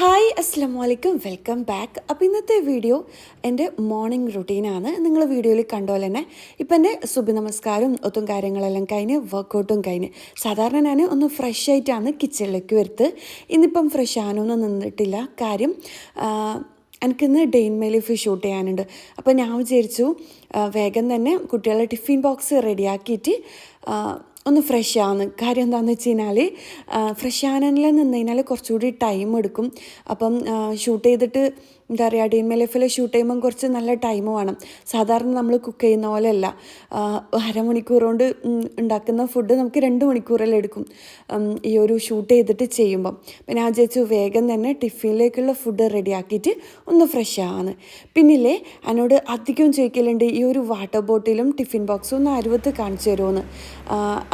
Hi അസ്സാം വലൈക്കും welcome back. അപ്പോൾ ഇന്നത്തെ വീഡിയോ എന്റെ മോർണിംഗ് റുട്ടീനാണ്. നിങ്ങൾ വീഡിയോയിൽ കണ്ട പോലെ തന്നെ ഇപ്പം എന്റെ സുബി നമസ്കാരം ഒത്തും കാര്യങ്ങളെല്ലാം കഴിഞ്ഞ് വർക്കൗട്ടും കഴിഞ്ഞ്. സാധാരണ ഞാൻ ഒന്ന് ഫ്രഷ് ആയിട്ടാണ് കിച്ചണിലേക്ക് വരുത്ത്. ഇന്നിപ്പം ഫ്രഷ് ആകാനൊന്നും നിന്നിട്ടില്ല. കാര്യം എനിക്കിന്ന് ഡെയിൻ ലീഫ് ഷൂട്ട് ചെയ്യാനുണ്ട്. അപ്പോൾ ഞാൻ വിചാരിച്ചു വേഗം തന്നെ കുട്ടികളുടെ ടിഫിൻ ബോക്സ് റെഡിയാക്കിയിട്ട് ഒന്ന് ഫ്രഷ് ആവുന്നു കാര്യം എന്താണെന്ന് വെച്ച് കഴിഞ്ഞാൽ ഫ്രഷ് ആകാനിൽ നിന്ന് കഴിഞ്ഞാൽ കുറച്ചുകൂടി ടൈം എടുക്കും. അപ്പം ഷൂട്ട് ചെയ്തിട്ട് എന്താ പറയുക ഡീൻ മെലഫിൽ ഷൂട്ട് ചെയ്യുമ്പം കുറച്ച് നല്ല ടൈം വേണം. സാധാരണ നമ്മൾ കുക്ക് ചെയ്യുന്ന പോലെയല്ല. അരമണിക്കൂർ കൊണ്ട് ഉണ്ടാക്കുന്ന ഫുഡ് നമുക്ക് രണ്ട് മണിക്കൂറെല്ലാം എടുക്കും. ഈ ഒരു ഷൂട്ട് ചെയ്തിട്ട് ചെയ്യുമ്പം. പിന്നെ ആ ചേച്ചു വേഗം തന്നെ ടിഫിനിലേക്കുള്ള ഫുഡ് റെഡിയാക്കിയിട്ട് ഒന്ന് ഫ്രഷ് ആവാന്ന്. പിന്നില്ലേ എന്നോട് അധികം ചോദിക്കലുണ്ട് ഈ ഒരു വാട്ടർ ബോട്ടിലും ടിഫിൻ ബോക്സും ഒന്ന് അരുവത്ത് കാണിച്ചു തരുമെന്ന്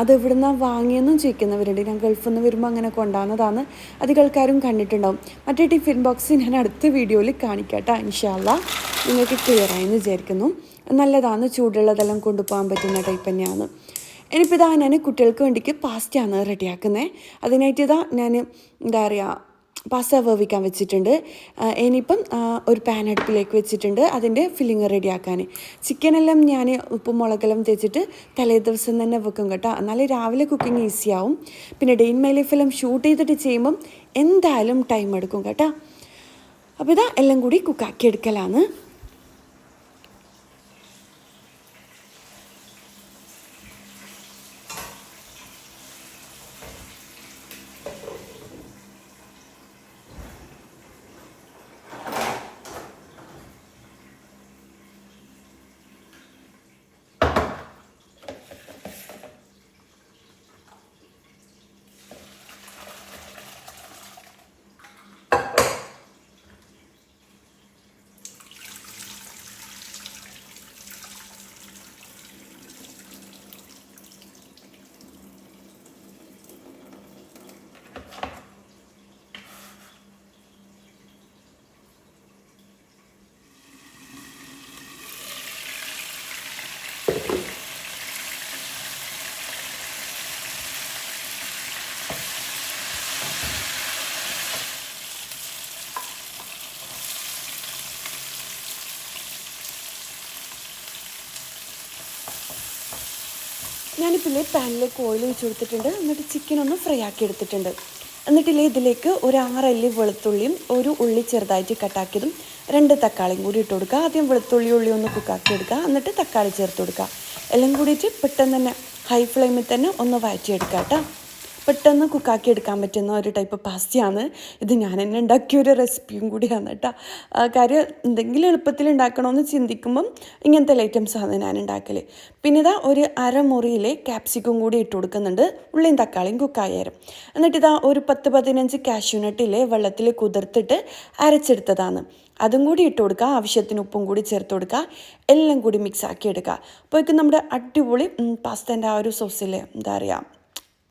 അത് എവിടുന്ന വാങ്ങിയെന്നും ചോദിക്കുന്നവരുണ്ട്. ഞാൻ ഗൾഫിൽ നിന്ന് വരുമ്പോൾ അങ്ങനെ കൊണ്ടാകുന്നതാണ് അധികം ആൾക്കാരും കണ്ടിട്ടുണ്ടാവും. മറ്റേ ടിഫിൻ ബോക്സ് ഞാൻ അടുത്ത വീഡിയോയിൽ കാണിക്കാം കേട്ടോ ഇൻഷാല്ല നിങ്ങൾക്ക് ക്ലിയർ ആയെന്ന് വിചാരിക്കുന്നു. നല്ലതാണ് ചൂടുള്ളതെല്ലാം കൊണ്ടുപോകാൻ പറ്റുന്ന ടൈപ്പ് തന്നെയാണ്. ഇനിയിപ്പോൾ ഇതാ ഞാൻ കുട്ടികൾക്ക് വേണ്ടിക്ക് പാസ്റ്റയാണ് റെഡിയാക്കുന്നത് അതിനായിട്ട് ഇതാ ഞാൻ എന്താ പറയുക പാസ്ത വേവിക്കാൻ വെച്ചിട്ടുണ്ട്. ഇനിയിപ്പം ഒരു പാൻ അടുപ്പിലേക്ക് വെച്ചിട്ടുണ്ട്. അതിന്റെ ഫില്ലിങ് റെഡിയാക്കാൻ ചിക്കനെല്ലാം ഞാൻ ഉപ്പും മുളകെല്ലാം തേച്ചിട്ട് തലേ ദിവസം തന്നെ വെക്കും കേട്ടോ. എന്നാൽ രാവിലെ കുക്കിംഗ് ഈസിയാവും പിന്നെ ഡെയിൻ മൈ ലൈഫെല്ലാം ഷൂട്ട് ചെയ്തിട്ട് ചെയ്യുമ്പം എന്തായാലും ടൈം എടുക്കും കേട്ടോ. അപ്പോൾ ഇതാ എല്ലാം കൂടി കുക്കാക്കി എടുക്കലാണ്. ഞാനിപ്പില്ലേ പാനിലേക്ക് ഓയിൽ ഒഴിച്ച് കൊടുത്തിട്ടുണ്ട്. എന്നിട്ട് ചിക്കൻ ഒന്ന് ഫ്രൈ ആക്കി എടുത്തിട്ടുണ്ട്. എന്നിട്ടില്ലേ ഇതിലേക്ക് ഒരു ആറല്ലി വെളുത്തുള്ളിയും ഒരു ഉള്ളി ചെറുതായിട്ട് കട്ടാക്കിയതും രണ്ട് തക്കാളിയും കൂടി ഇട്ട് കൊടുക്കുക. ആദ്യം വെളുത്തുള്ളി ഉള്ളി ഒന്ന് കുക്കാക്കി എടുക്കുക. എന്നിട്ട് തക്കാളി ചേർത്ത് കൊടുക്കുക. എല്ലാം കൂടിയിട്ട് പെട്ടെന്ന് തന്നെ ഹൈ ഫ്ലെയിമിൽ തന്നെ ഒന്ന് വഴറ്റിയെടുക്കാം കേട്ടോ. പെട്ടെന്ന് കുക്കാക്കി എടുക്കാൻ പറ്റുന്ന ഒരു ടൈപ്പ് പാസ്തയാണ് ഇത് ഞാൻ തന്നെ ഉണ്ടാക്കിയ ഒരു റെസിപ്പിയും കൂടിയാണ് കേട്ടോ കാര്യം എന്തെങ്കിലും എളുപ്പത്തിൽ ഉണ്ടാക്കണമെന്ന് ചിന്തിക്കുമ്പം ഇങ്ങനത്തെ ഐറ്റംസാണ് ഞാൻ ഉണ്ടാക്കൽ പിന്നെ ഇതാ ഒരു അരമുറിയിലെ ക്യാപ്സിക്കും കൂടി ഇട്ട് കൊടുക്കുന്നുണ്ട്. ഉള്ളിയും തക്കാളിയും കുക്കായാലും എന്നിട്ട് ഇതാ ഒരു പത്ത് പതിനഞ്ച് കാഷ്യൂനട്ടിലെ വെള്ളത്തിൽ കുതിർത്തിട്ട് അരച്ചെടുത്തതാണ്. അതും കൂടി ഇട്ട് കൊടുക്കുക. ആവശ്യത്തിന് ഉപ്പും കൂടി ചേർത്ത് കൊടുക്കുക. എല്ലാം കൂടി മിക്സ് ആക്കി എടുക്കുക. അപ്പോഴേക്കും നമ്മുടെ അടിപൊളി പാസ്തേന്റെ ആ ഒരു സോസിലെ എന്താ പറയുക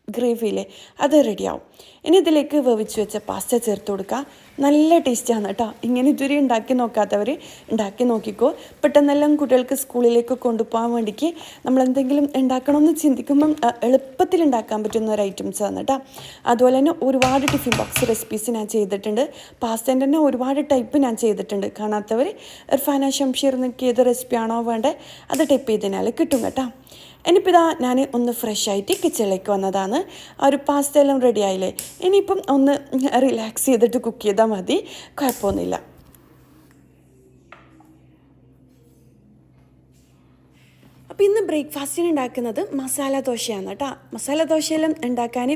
ഗ്രേവിയിലെ അത് റെഡിയാവും ഇനി ഇതിലേക്ക് വേവിച്ച് വെച്ച പാസ്ത ചേർത്ത് കൊടുക്കുക നല്ല ടേസ്റ്റാണ് കേട്ടോ ഇങ്ങനെ ഇതുവരെ ഉണ്ടാക്കി നോക്കാത്തവർ ഉണ്ടാക്കി നോക്കിക്കോ. പെട്ടെന്നെല്ലാം കുട്ടികൾക്ക് സ്കൂളിലേക്ക് കൊണ്ടുപോകാൻ വേണ്ടിക്ക് നമ്മൾ എന്തെങ്കിലും ഉണ്ടാക്കണമെന്ന് ചിന്തിക്കുമ്പം എളുപ്പത്തിൽ ഉണ്ടാക്കാൻ പറ്റുന്ന ഒരു ഐറ്റംസ് ആണ് കേട്ടോ അതുപോലെ തന്നെ ഒരുപാട് ടിഫിൻ ബോക്സ് റെസിപ്പീസ് ഞാൻ ചെയ്തിട്ടുണ്ട്. പാസ്തേന്റെ തന്നെ ഒരുപാട് ടൈപ്പ് ഞാൻ ചെയ്തിട്ടുണ്ട്. കാണാത്തവർ ഇർഫാന ഷംഷീർ നിൽക്കിയത് റെസിപ്പിയാണോ വേണ്ടത് അത് ടൈപ്പ് ചെയ്തതിനാൽ കിട്ടും കേട്ടോ. ഇനിയിപ്പോൾ ഇതാ ഞാൻ ഒന്ന് ഫ്രഷ് ആയിട്ട് കിച്ചണിലേക്ക് വന്നതാണ്. ആ ഒരു പാസ്ത എല്ലാം റെഡി ആയില്ലേ? ഇനിയിപ്പം ഒന്ന് റിലാക്സ് ചെയ്തിട്ട് കുക്ക് ചെയ്താൽ മതി. കുഴപ്പമൊന്നുമില്ല. അപ്പോൾ ഇന്ന് ബ്രേക്ക്ഫാസ്റ്റിന് ഉണ്ടാക്കുന്നത് മസാല ദോശയാണ് കേട്ടോ. മസാല ദോശയെല്ലാം ഉണ്ടാക്കാൻ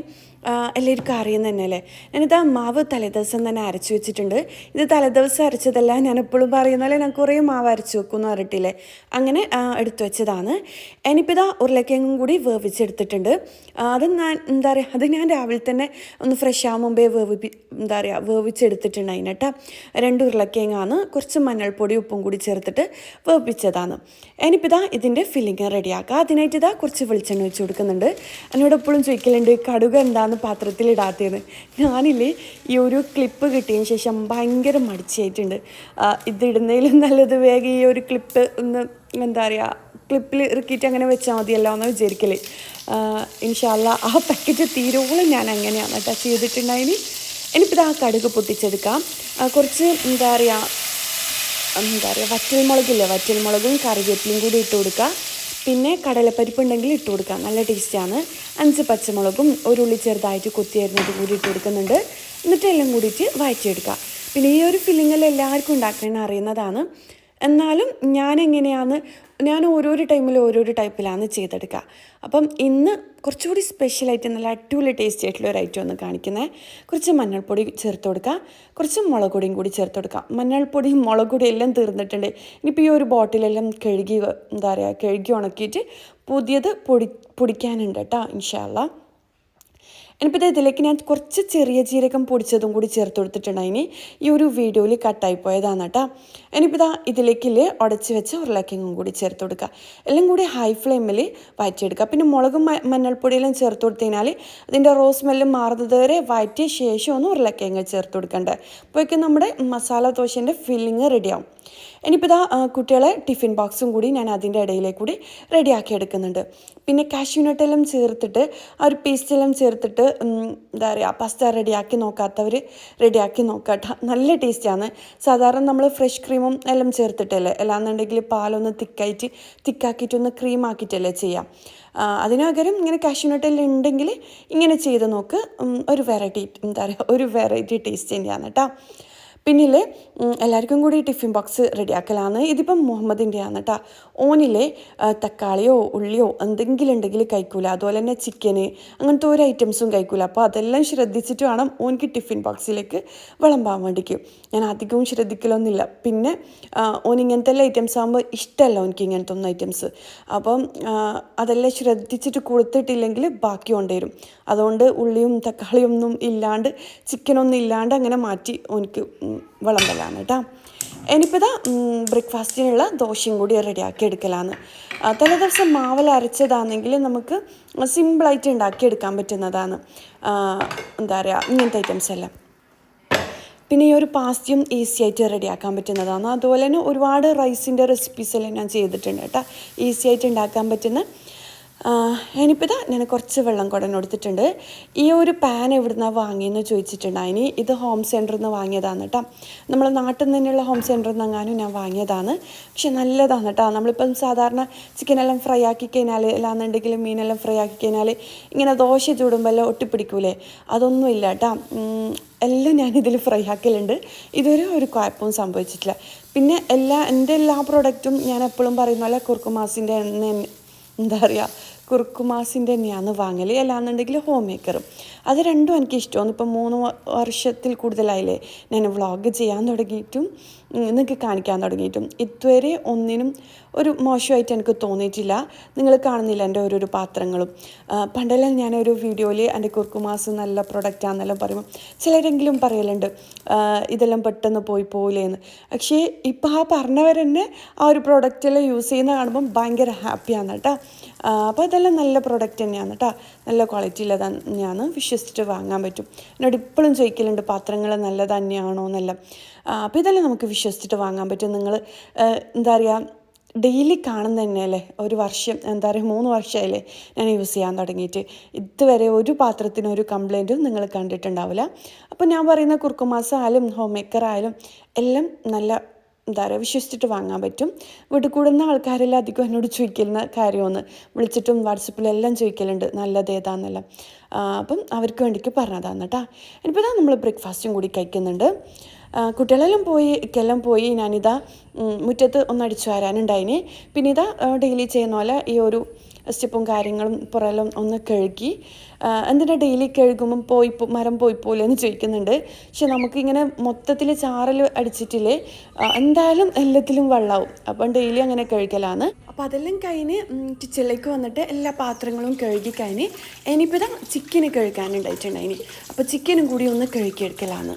എല്ലാവർക്കും അറിയുന്ന തന്നെ അല്ലേ? ഞാനിത് ആ മാവ് തലേദിവസം തന്നെ അരച്ച് വെച്ചിട്ടുണ്ട്. ഇത് തലേദിവസം അരച്ചതല്ല ഞാൻ എപ്പോഴും പറയുന്ന പോലെ ഞാൻ കുറേ മാവ് അരച്ച് വെക്കും എന്ന് പറഞ്ഞിട്ടില്ലേ? അങ്ങനെ എടുത്തു വെച്ചതാണ്. ഇനിയിപ്പോൾ ഇതാ ഉരുളക്കിഴങ്ങും കൂടി വേവിച്ചെടുത്തിട്ടുണ്ട്. അത് ഞാൻ എന്താ പറയുക അത് ഞാൻ രാവിലെ തന്നെ ഒന്ന് ഫ്രഷ് ആവാൻ മുമ്പേ വേവിപ്പി എന്താ പറയുക വേവിച്ചെടുത്തിട്ടുണ്ട് അതിനട്ടാ രണ്ട് ഉരുളക്കിഴങ്ങാണ് കുറച്ച് മഞ്ഞൾപ്പൊടി ഉപ്പും കൂടി ചേർത്തിട്ട് വേവിച്ചതാണ് ഇനിയിപ്പോൾ ഇതാ ഇതിന്റെ ഫില്ലിങ് റെഡിയാക്കുക അതിനായിട്ട് ഇതാ കുറച്ച് വെളിച്ചെണ്ണ വെച്ച് കൊടുക്കുന്നുണ്ട്. എന്നോട് എപ്പോഴും ചോദിക്കലുണ്ട് കടുക് എന്താന്ന് പാത്രത്തിൽ ഇടാത്തതെന്ന് ഞാനില്ലേ ഈ ഒരു ക്ലിപ്പ് കിട്ടിയതിന് ശേഷം ഭയങ്കര മടിച്ചായിട്ടുണ്ട്. ഇതിടുന്നതിലും നല്ലത് വേഗം ഈ ഒരു ക്ലിപ്പ് ഒന്ന് എന്താ പറയുക ക്ലിപ്പിൽ ഇറുക്കിയിട്ട് അങ്ങനെ വെച്ചാൽ മതിയല്ലോ എന്ന് വിചാരിക്കലേ. ഇൻഷാല്ല ആ പാക്കറ്റ് തീരോളം ഞാൻ അങ്ങനെയാണ് കേട്ടോ ചെയ്തിട്ടുണ്ടായിന്. ഇത് ആ കടുക് പൊട്ടിച്ചെടുക്കാം. കുറച്ച് എന്താ പറയുക എന്താ പറയുക വറ്റൽമുളകില്ലേ വറ്റൽമുളകും കറിവേപ്പിലും കൂടി ഇട്ട് കൊടുക്കുക പിന്നെ കടലപ്പരിപ്പ് ഉണ്ടെങ്കിൽ ഇട്ട് കൊടുക്കാം. നല്ല ടേസ്റ്റാണ് അഞ്ച് പച്ചമുളകും ഒരു ഉള്ളി ചെറുതായിട്ട് കൊത്തിയരിഞ്ഞത് കൂടി ഇട്ട് കൊടുക്കുന്നുണ്ട്. എന്നിട്ട് എല്ലാം കൂടിയിട്ട് വഴറ്റിയെടുക്കുക പിന്നെ ഈ ഒരു ഫില്ലിങ്ങിൽ എല്ലാവർക്കും ഉണ്ടാക്കാൻ അറിയുന്നതാണ്. എന്നാലും ഞാൻ എങ്ങനെയാണ് ഞാൻ ഓരോരോ ടൈമിൽ ഓരോരോ ടൈപ്പിലാണ് ചെയ്തെടുക്കുക അപ്പം ഇന്ന് കുറച്ചുകൂടി സ്പെഷ്യലായിട്ട് നല്ല അടിപൊളി ടേസ്റ്റി ആയിട്ടുള്ള ഒരു ഐറ്റം ഒന്ന് കാണിക്കുന്നത് കുറച്ച് മഞ്ഞൾപ്പൊടി ചേർത്ത് കൊടുക്കുക കുറച്ച് മുളക് പൊടിയും കൂടി ചേർത്ത് കൊടുക്കുക മഞ്ഞൾപ്പൊടിയും മുളക് പൊടിയും എല്ലാം തീർന്നിട്ടുണ്ട്. ഇനിയിപ്പോൾ ഈ ഒരു ബോട്ടിലെല്ലാം കഴുകി എന്താ പറയുക കഴുകി ഉണക്കിയിട്ട് പുതിയത് പൊടി പൊടിക്കാനുണ്ട് കേട്ടോ ഇൻഷാല്ല ഇനിയിപ്പോൾ ഇതിലേക്ക് ഞാൻ കുറച്ച് ചെറിയ ജീരകം പൊടിച്ചതും കൂടി ചേർത്ത് കൊടുത്തിട്ടുണ്ടായിനി ഈ ഒരു വീഡിയോയിൽ കട്ടായി പോയതാണ് കേട്ടോ. ഇനിയിപ്പോൾ ഇതാ ഇതിലേക്ക് ഉടച്ച് വെച്ച ഉരുളക്കിങ്ങും കൂടി ചേർത്ത് കൊടുക്കുക എല്ലാം കൂടി ഹൈ ഫ്ലെയിമിൽ വഴറ്റിയെടുക്കുക പിന്നെ മുളകും മഞ്ഞൾപ്പൊടിയെല്ലാം ചേർത്ത് കൊടുത്തു കഴിഞ്ഞാൽ അതിന്റെ റോസ് സ്മെല്ല് മാറുന്നത് വരെ വഴറ്റിയ ശേഷം ഒന്ന് ഉരുളക്കിഴങ്ങ് ചേർത്ത് കൊടുക്കേണ്ടത്. അപ്പോഴേക്കും നമ്മുടെ മസാല ദോശന്റെ ഫില്ലിങ് റെഡിയാവും ഇനിയിപ്പോൾ ഇതാ കുട്ടികളെ ടിഫിൻ ബോക്സും കൂടി ഞാൻ അതിന്റെ ഇടയിലേക്ക് കൂടി റെഡിയാക്കി എടുക്കുന്നുണ്ട്. പിന്നെ കാഷ്യൂനട്ടെല്ലാം ചേർത്തിട്ട് ആ ഒരു പേസ്റ്റെല്ലാം ചേർത്തിട്ട് എന്താ പറയുക പസ്ത റെഡിയാക്കി നോക്കാത്തവർ റെഡിയാക്കി നോക്കാട്ടോ നല്ല ടേസ്റ്റാണ് സാധാരണ നമ്മൾ ഫ്രഷ് ക്രീമും എല്ലാം ചേർത്തിട്ടല്ലേ? അല്ലാന്നുണ്ടെങ്കിൽ പാലൊന്ന് തിക്കായിട്ട് തിക്കാക്കിയിട്ടൊന്ന് ക്രീം ആക്കിയിട്ടല്ലേ ചെയ്യാം. അതിനകരം അതിന് പകരം ഇങ്ങനെ കാഷ്യൂനട്ടെല്ലാം ഉണ്ടെങ്കിൽ ഇങ്ങനെ ചെയ്ത് നോക്ക്. ഒരു വെറൈറ്റി എന്താ പറയുക ഒരു വെറൈറ്റി ടേസ്റ്റ് തന്നെയാണ് കേട്ടോ പിന്നിലെ എല്ലാവർക്കും കൂടി ടിഫിൻ ബോക്സ് റെഡിയാക്കലാണ്. ഇതിപ്പം മുഹമ്മദിന്റെ ആണ് കേട്ടോ ഓനിലെ തക്കാളിയോ ഉള്ളിയോ എന്തെങ്കിലും ഉണ്ടെങ്കിൽ കഴിക്കൂല. അതുപോലെ തന്നെ ചിക്കന് അങ്ങനത്തെ ഒരു ഐറ്റംസും കഴിക്കൂല. അപ്പോൾ അതെല്ലാം ശ്രദ്ധിച്ചിട്ട് വേണം ഓനിക്ക് ടിഫിൻ ബോക്സിലേക്ക് വിളമ്പാൻ വേണ്ടിക്ക്. ഞാൻ അധികവും ശ്രദ്ധിക്കലൊന്നുമില്ല. പിന്നെ ഇങ്ങനത്തെ എല്ലാ ഐറ്റംസ് ആകുമ്പോൾ ഇഷ്ടമല്ല ഓനിക്ക് ഇങ്ങനത്തെ ഒന്നും ഐറ്റംസ്. അപ്പം അതെല്ലാം ശ്രദ്ധിച്ചിട്ട് കൊടുത്തിട്ടില്ലെങ്കിൽ ബാക്കി കൊണ്ടുവരും. അതുകൊണ്ട് ഉള്ളിയും തക്കാളിയും ഒന്നും ഇല്ലാണ്ട് ചിക്കനൊന്നും ഇല്ലാണ്ട് അങ്ങനെ മാറ്റി ഓനിക്ക് വിളമ്പലാണ് കേട്ടോ ഇനിയിപ്പോൾ ഇതാ ബ്രേക്ക്ഫാസ്റ്റിനുള്ള ദോശയും കൂടി റെഡിയാക്കി എടുക്കലാണ്. തലേ ദിവസം മാവൽ അരച്ചതാണെങ്കിൽ നമുക്ക് സിമ്പിളായിട്ട് ഉണ്ടാക്കിയെടുക്കാൻ പറ്റുന്നതാണ്. എന്താ പറയുക ഇങ്ങനത്തെ ഐറ്റംസ് എല്ലാം. പിന്നെ ഈ ഒരു പാസ്റ്റിയും ഈസി ആയിട്ട് റെഡിയാക്കാൻ പറ്റുന്നതാണ്. അതുപോലെ തന്നെ ഒരുപാട് റൈസിന്റെ റെസിപ്പീസ് എല്ലാം ഞാൻ ചെയ്തിട്ടുണ്ട് കേട്ടോ ഈസി ആയിട്ട് ഉണ്ടാക്കാൻ പറ്റുന്ന ഇനിയിപ്പോൾ ഇതാ ഞാൻ കുറച്ച് വെള്ളം കുടൻ കൊടുത്തിട്ടുണ്ട്. ഈ ഒരു പാൻ എവിടുന്നാണ് വാങ്ങിയെന്ന് ചോദിച്ചിട്ടുണ്ടായിനി ഇത് ഹോം സെന്ററിൽ നിന്ന് വാങ്ങിയതാണ് കേട്ടോ നമ്മൾ നാട്ടിൽ നിന്ന് തന്നെയുള്ള ഹോം സെന്ററിൽ നിന്നെങ്ങാനും ഞാൻ വാങ്ങിയതാണ്. പക്ഷെ നല്ലതാണ് കേട്ടോ നമ്മളിപ്പം സാധാരണ ചിക്കനെല്ലാം ഫ്രൈ ആക്കി കഴിഞ്ഞാൽ അല്ലാന്നുണ്ടെങ്കിൽ മീനെല്ലാം ഫ്രൈ ആക്കി കഴിഞ്ഞാൽ ഇങ്ങനെ ദോശ ചൂടുമ്പോൾ ഒട്ടിപ്പിടിക്കൂലേ? അതൊന്നും ഇല്ല കേട്ടോ എല്ലാം ഞാനിതിൽ ഫ്രൈ ആക്കലുണ്ട്. ഇതുവരെ ഒരു കുഴപ്പവും സംഭവിച്ചിട്ടില്ല. പിന്നെ എല്ലാ എന്റെ എല്ലാ പ്രോഡക്റ്റും ഞാൻ എപ്പോഴും പറയുന്ന പോലെ കുർക്കുമാസിന്റെ എണ്ണ എന്താ പറയുക കുർക്കുമാസിന്റെ തന്നെയാണ് വാങ്ങൽ അല്ലാന്നുണ്ടെങ്കിൽ ഹോം മേക്കറും അത് രണ്ടും എനിക്ക് ഇഷ്ടമാണ് ഇപ്പം മൂന്ന് വർഷത്തിൽ കൂടുതലായില്ലേ ഞാൻ വ്ളോഗ് ചെയ്യാൻ തുടങ്ങിയിട്ടും നിങ്ങൾക്ക് കാണിക്കാൻ തുടങ്ങിയിട്ടും. ഇതുവരെ ഒന്നിനും ഒരു മോശമായിട്ട് എനിക്ക് തോന്നിയിട്ടില്ല. നിങ്ങൾ കാണുന്നില്ല എന്റെ ഓരോരോ പാത്രങ്ങളും. പണ്ടെല്ലാം ഞാനൊരു വീഡിയോയിൽ എന്റെ കുർക്കുമാസ് നല്ല പ്രൊഡക്റ്റാണെന്നെല്ലാം പറയും ചിലരെങ്കിലും പറയലുണ്ട് ഇതെല്ലാം പെട്ടെന്ന് പോയി പോയില്ലേന്ന് പക്ഷേ ഇപ്പോൾ ആ പറഞ്ഞവരെന്നെ ആ ഒരു പ്രൊഡക്റ്റെല്ലാം യൂസ് ചെയ്യുന്ന കാണുമ്പം ഭയങ്കര ഹാപ്പിയാണ് കേട്ടോ. അപ്പോൾ ഇതെല്ലാം നല്ല പ്രൊഡക്റ്റ് തന്നെയാണ് കേട്ടോ നല്ല ക്വാളിറ്റിയിൽ തന്നെയാണ്. വിശ്വസിച്ചിട്ട് വാങ്ങാൻ പറ്റും. എന്നോട് ഇപ്പോഴും ചോദിക്കലുണ്ട് പാത്രങ്ങൾ നല്ല തന്നെയാണോ എന്നെല്ലാം. അപ്പോൾ ഇതെല്ലാം നമുക്ക് വിശ്വസിച്ചിട്ട് വാങ്ങാൻ പറ്റും. നിങ്ങൾ എന്താ പറയുക ഡെയിലി കാണുന്ന തന്നെയല്ലേ? ഒരു വർഷം എന്താ പറയുക മൂന്ന് വർഷമായില്ലേ ഞാൻ യൂസ് ചെയ്യാൻ തുടങ്ങിയിട്ട്. ഇതുവരെ ഒരു പാത്രത്തിന് ഒരു കംപ്ലൈന്റും നിങ്ങൾ കണ്ടിട്ടുണ്ടാവില്ല. അപ്പോൾ ഞാൻ പറയുന്ന കുർക്കുമാസം ആയാലും ഹോം മേക്കർ ആയാലും എല്ലാം നല്ല എന്താ പറയുക വിശ്വസിച്ചിട്ട് വാങ്ങാൻ പറ്റും. വീട്ടിൽ കൂടുന്ന ആൾക്കാരെല്ലാം അധികം എന്നോട് ചോദിക്കുന്ന കാര്യമൊന്ന്. വിളിച്ചിട്ടും വാട്സപ്പിലെല്ലാം ചോദിക്കലുണ്ട് നല്ലത് ഏതാണെന്നെല്ലാം അപ്പം അവർക്ക് വേണ്ടിക്ക് പറഞ്ഞതാണ് കേട്ടോ. ഇനിയിപ്പോൾ ഇതാ നമ്മൾ ബ്രേക്ക്ഫാസ്റ്റും കൂടി കഴിക്കുന്നുണ്ട്. കുട്ടികളെല്ലാം പോയി ഇക്കെല്ലാം പോയി ഞാനിതാ മുറ്റത്ത് ഒന്ന് അടിച്ചു വരാനുണ്ടായിന്. പിന്നെ ഇതാ ഡെയിലി ചെയ്യുന്ന പോലെ ഈ ഒരു സ്റ്റെപ്പും കാര്യങ്ങളും പുറലും ഒന്ന് കഴുകി എന്തിനാ ഡെയിലി കഴുകുമ്പം പോയി മരം പോയി പോലെ എന്ന് ചോദിക്കുന്നുണ്ട്. പക്ഷെ നമുക്കിങ്ങനെ മൊത്തത്തിൽ ചാറൽ അടിച്ചിട്ടില്ലേ എന്തായാലും എല്ലാത്തിലും വെള്ളമാവും അപ്പം ഡെയിലി അങ്ങനെ കഴുകലാണ്. അപ്പം അതെല്ലാം കഴിഞ്ഞ് കിച്ചണിലേക്ക് വന്നിട്ട് എല്ലാ പാത്രങ്ങളും കഴുകി കഴിഞ്ഞ് ഇനിയിപ്പോൾ ചിക്കന് കഴുകാനുണ്ടായിട്ടുണ്ടായിന്. അപ്പോൾ ചിക്കനും കൂടി ഒന്ന് കഴുകിയെടുക്കലാണ്.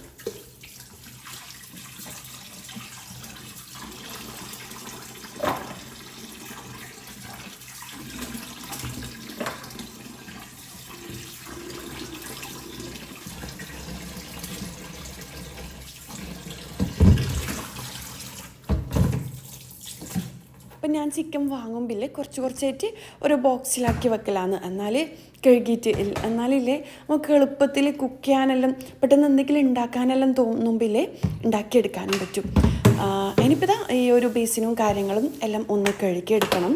ചിക്കൻ വാങ്ങുമ്പിൽ കുറച്ച് കുറച്ചായിട്ട് ഒരു ബോക്സിലാക്കി വെക്കലാണ്. എന്നാൽ കഴുകിയിട്ട് എന്നാലില്ലേ നമുക്ക് എളുപ്പത്തിൽ കുക്ക് ചെയ്യാനെല്ലാം പെട്ടെന്ന് എന്തെങ്കിലും ഉണ്ടാക്കാനെല്ലാം തോന്നുമ്പില്ലേ ഉണ്ടാക്കിയെടുക്കാനും പറ്റും. ഇനിയിപ്പോൾ ഈ ഒരു ബേസിനും കാര്യങ്ങളും എല്ലാം ഒന്ന് കഴുകിയെടുക്കണം.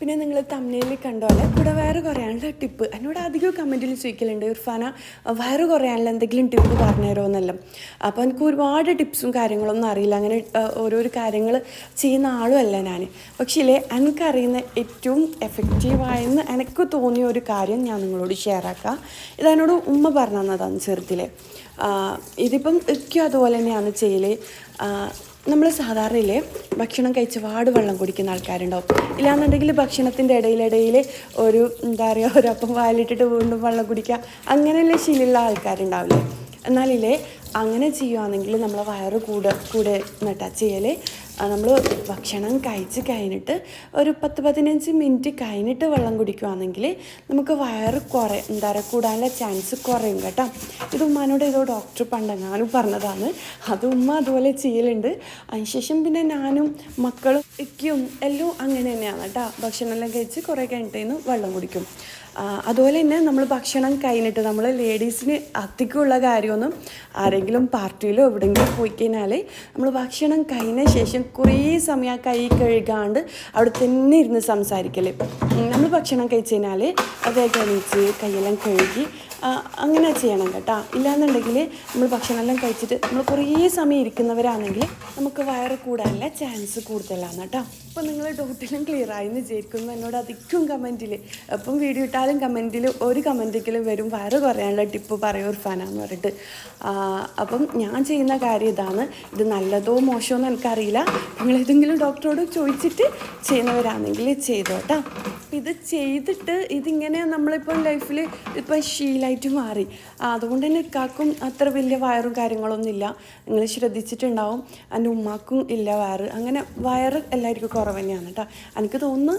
പിന്നെ നിങ്ങൾ തമ്മിലിൽ കണ്ടോലെ കൂടെ വയറ് കുറയാനുള്ള ടിപ്പ് എന്നോട് അധികം കമന്റിൽ ചോദിക്കലുണ്ട്. ഇർഫാന വയറ് കുറയാനുള്ള എന്തെങ്കിലും ടിപ്പ് പറഞ്ഞുതരുമോ എന്നെല്ലാം. അപ്പോൾ എനിക്ക് ഒരുപാട് ടിപ്സും കാര്യങ്ങളൊന്നും അറിയില്ല. അങ്ങനെ ഓരോരോ കാര്യങ്ങൾ ചെയ്യുന്ന ആളുമല്ല ഞാൻ പക്ഷേ എനിക്കറിയുന്ന ഏറ്റവും എഫക്റ്റീവായെന്ന് എനിക്ക് തോന്നിയ ഒരു കാര്യം ഞാൻ നിങ്ങളോട് ഷെയർ ആക്കാം. ഇതെന്നോട് ഉമ്മ പറഞ്ഞു തന്നതാണ് ചെറുതിലെ. ഇതിപ്പം ഇക്കും അതുപോലെ തന്നെയാണ് ചെയ്യൽ നമ്മൾ സാധാരണയിലെ ഭക്ഷണം കഴിച്ച് വാട് വെള്ളം കുടിക്കുന്ന ആൾക്കാരുണ്ടാവും. ഇല്ലാന്നുണ്ടെങ്കിൽ ഭക്ഷണത്തിന്റെ ഇടയിലിടയിൽ ഒരു എന്താ പറയുക ഒരു അപ്പം വാലിട്ടിട്ട് വീണ്ടും വെള്ളം കുടിക്കുക. അങ്ങനെയുള്ള ശീലമുള്ള ആൾക്കാരുണ്ടാവില്ലേ? എന്നാലില്ലേ അങ്ങനെ ചെയ്യുകയാണെങ്കിൽ നമ്മളെ വയറ് കൂടെ കൂടെ നട്ടാ ചെയ്യൽ നമ്മൾ ഭക്ഷണം കഴിച്ച് കഴിഞ്ഞിട്ട് ഒരു പത്ത് പതിനഞ്ച് മിനിറ്റ് കഴിഞ്ഞിട്ട് വെള്ളം കുടിക്കുകയാണെങ്കിൽ നമുക്ക് വയറ് കുറേ എന്താ പറയുക കൂടാനുള്ള ചാൻസ് കുറയും കേട്ടോ. ഇത് ഉമ്മാനോട് ഏതോ ഡോക്ടർ പണ്ടെങ്ങാനും പറഞ്ഞതാണ്. അത് ഉമ്മ അതുപോലെ ചെയ്യലുണ്ട്. അതിനുശേഷം പിന്നെ ഞാനും മക്കളും ഇക്കും എല്ലാം അങ്ങനെ തന്നെയാണ് കേട്ടോ. ഭക്ഷണമെല്ലാം കഴിച്ച് കുറേ കഴിഞ്ഞിട്ട് വെള്ളം കുടിക്കും. അതുപോലെ തന്നെ നമ്മൾ ഭക്ഷണം കഴിഞ്ഞിട്ട് നമ്മൾ ലേഡീസിന് അധികമുള്ള കാര്യമൊന്നും ആരെങ്കിലും പാർട്ടിയിലോ എവിടെയെങ്കിലും പോയി കഴിഞ്ഞാൽ നമ്മൾ ഭക്ഷണം കഴിഞ്ഞ ശേഷം കുറേ സമയം കൈ കഴുകാണ്ട് അവിടെ തന്നെ ഇരുന്ന് സംസാരിക്കൽ. നമ്മൾ ഭക്ഷണം കഴിച്ച് കഴിഞ്ഞാൽ വേഗം എണീച്ച് കൈയെല്ലാം കഴുകി അങ്ങനെ ചെയ്യണം കേട്ടോ. ഇല്ലാന്നുണ്ടെങ്കിൽ നമ്മൾ ഭക്ഷണമെല്ലാം കഴിച്ചിട്ട് നമ്മൾ കുറേ സമയം ഇരിക്കുന്നവരാണെങ്കിൽ നമുക്ക് വയറ് കൂടാനുള്ള ചാൻസ് കൂടുതലാണ് കേട്ടോ. അപ്പോൾ നിങ്ങൾ ഡൗട്ടിലും ക്ലിയർ ആയി എന്ന് വിചാരിക്കുന്നു. എന്നോട് അധികം കമന്റിൽ അപ്പം വീഡിയോ ഇട്ടാലും കമന്റിൽ ഒരു കമന്റെങ്കിലും വരും വയറ് കുറയാനുള്ള ടിപ്പ് പറയൂ ഫാനാന്ന് പറഞ്ഞിട്ട്. അപ്പം ഞാൻ ചെയ്യുന്ന കാര്യം ഇതാണ്. ഇത് നല്ലതോ മോശമോ എന്ന് എനിക്കറിയില്ല. നിങ്ങൾ ഏതെങ്കിലും ഡോക്ടറോട് ചോദിച്ചിട്ട് ചെയ്യുന്നവരാണെങ്കിൽ ചെയ്തോ കേട്ടോ ഇത് ചെയ്തിട്ട് ഇതിങ്ങനെ നമ്മളിപ്പം ലൈഫിൽ ഇപ്പം ശീലായിട്ട് മാറി. അതുകൊണ്ട് തന്നെ ഇക്കാക്കും അത്ര വലിയ വയറും കാര്യങ്ങളൊന്നും ഇല്ല. നിങ്ങൾ ശ്രദ്ധിച്ചിട്ടുണ്ടാവും. എന്റെ ഉമ്മാക്കും ഇല്ല വയറ്. അങ്ങനെ വയറ് എല്ലാവർക്കും കുറവ് തന്നെയാണ് കേട്ടോ എനിക്ക് തോന്നുന്നു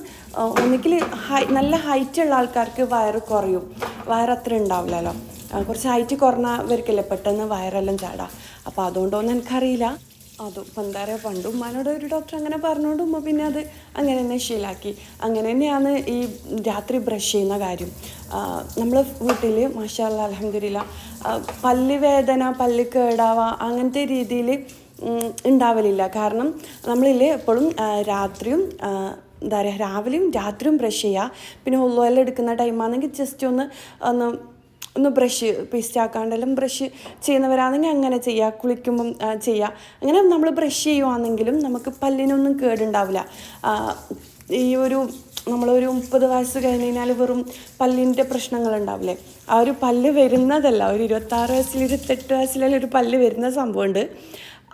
ഒന്നുകിൽ ഹൈ നല്ല ഹൈറ്റ് ഉള്ള ആൾക്കാർക്ക് വയറ് കുറയും. വയറത്ര ഉണ്ടാവില്ലല്ലോ. കുറച്ച് ഹൈറ്റ് കുറഞ്ഞവർക്കല്ലേ പെട്ടെന്ന് വയറെല്ലാം ചാടാം. അപ്പോൾ അതുകൊണ്ടൊന്നും എനിക്കറിയില്ല. അതും ഇപ്പം എന്താ പറയുക പണ്ട് ഉമ്മാനോട് ഒരു ഡോക്ടർ അങ്ങനെ പറഞ്ഞുകൊണ്ട് ഉമ്മ പിന്നെ അത് അങ്ങനെ തന്നെ ശീലാക്കി. അങ്ങനെ തന്നെയാണ് ഈ രാത്രി ബ്രഷ് ചെയ്യുന്ന കാര്യം. നമ്മൾ വീട്ടിൽ മാഷാല്ല അലഹമില്ല പല്ല് വേദന പല്ല് കേടാവുക അങ്ങനത്തെ രീതിയിൽ ഉണ്ടാവലില്ല. കാരണം നമ്മളിൽ എപ്പോഴും രാത്രിയും എന്താ പറയുക രാവിലെയും രാത്രിയും ബ്രഷ് ചെയ്യുക പിന്നെ ഒല്ലുവെല്ലാം എടുക്കുന്ന ടൈമാണെങ്കിൽ ജസ്റ്റ് ഒന്ന് ഒന്ന് ഒന്ന് ബ്രഷ് പേസ്റ്റ് ആക്കാണ്ടെല്ലാം ബ്രഷ് ചെയ്യുന്നവരാണെങ്കിൽ അങ്ങനെ ചെയ്യുക കുളിക്കുമ്പം ചെയ്യുക അങ്ങനെ നമ്മൾ ബ്രഷ് ചെയ്യുവാണെങ്കിലും നമുക്ക് പല്ലിനൊന്നും കേടുണ്ടാവില്ല. ഈ ഒരു നമ്മളൊരു മുപ്പത് വയസ്സ് കഴിഞ്ഞ് കഴിഞ്ഞാൽ വെറും പല്ലിന്റെ പ്രശ്നങ്ങളുണ്ടാവില്ലേ? ആ ഒരു പല്ല് വരുന്നതല്ല ഒരു ഇരുപത്താറ് വയസ്സിൽ ഇരുപത്തെട്ട് വയസ്സിലെല്ലാം ഒരു പല്ല് വരുന്ന സംഭവമുണ്ട്.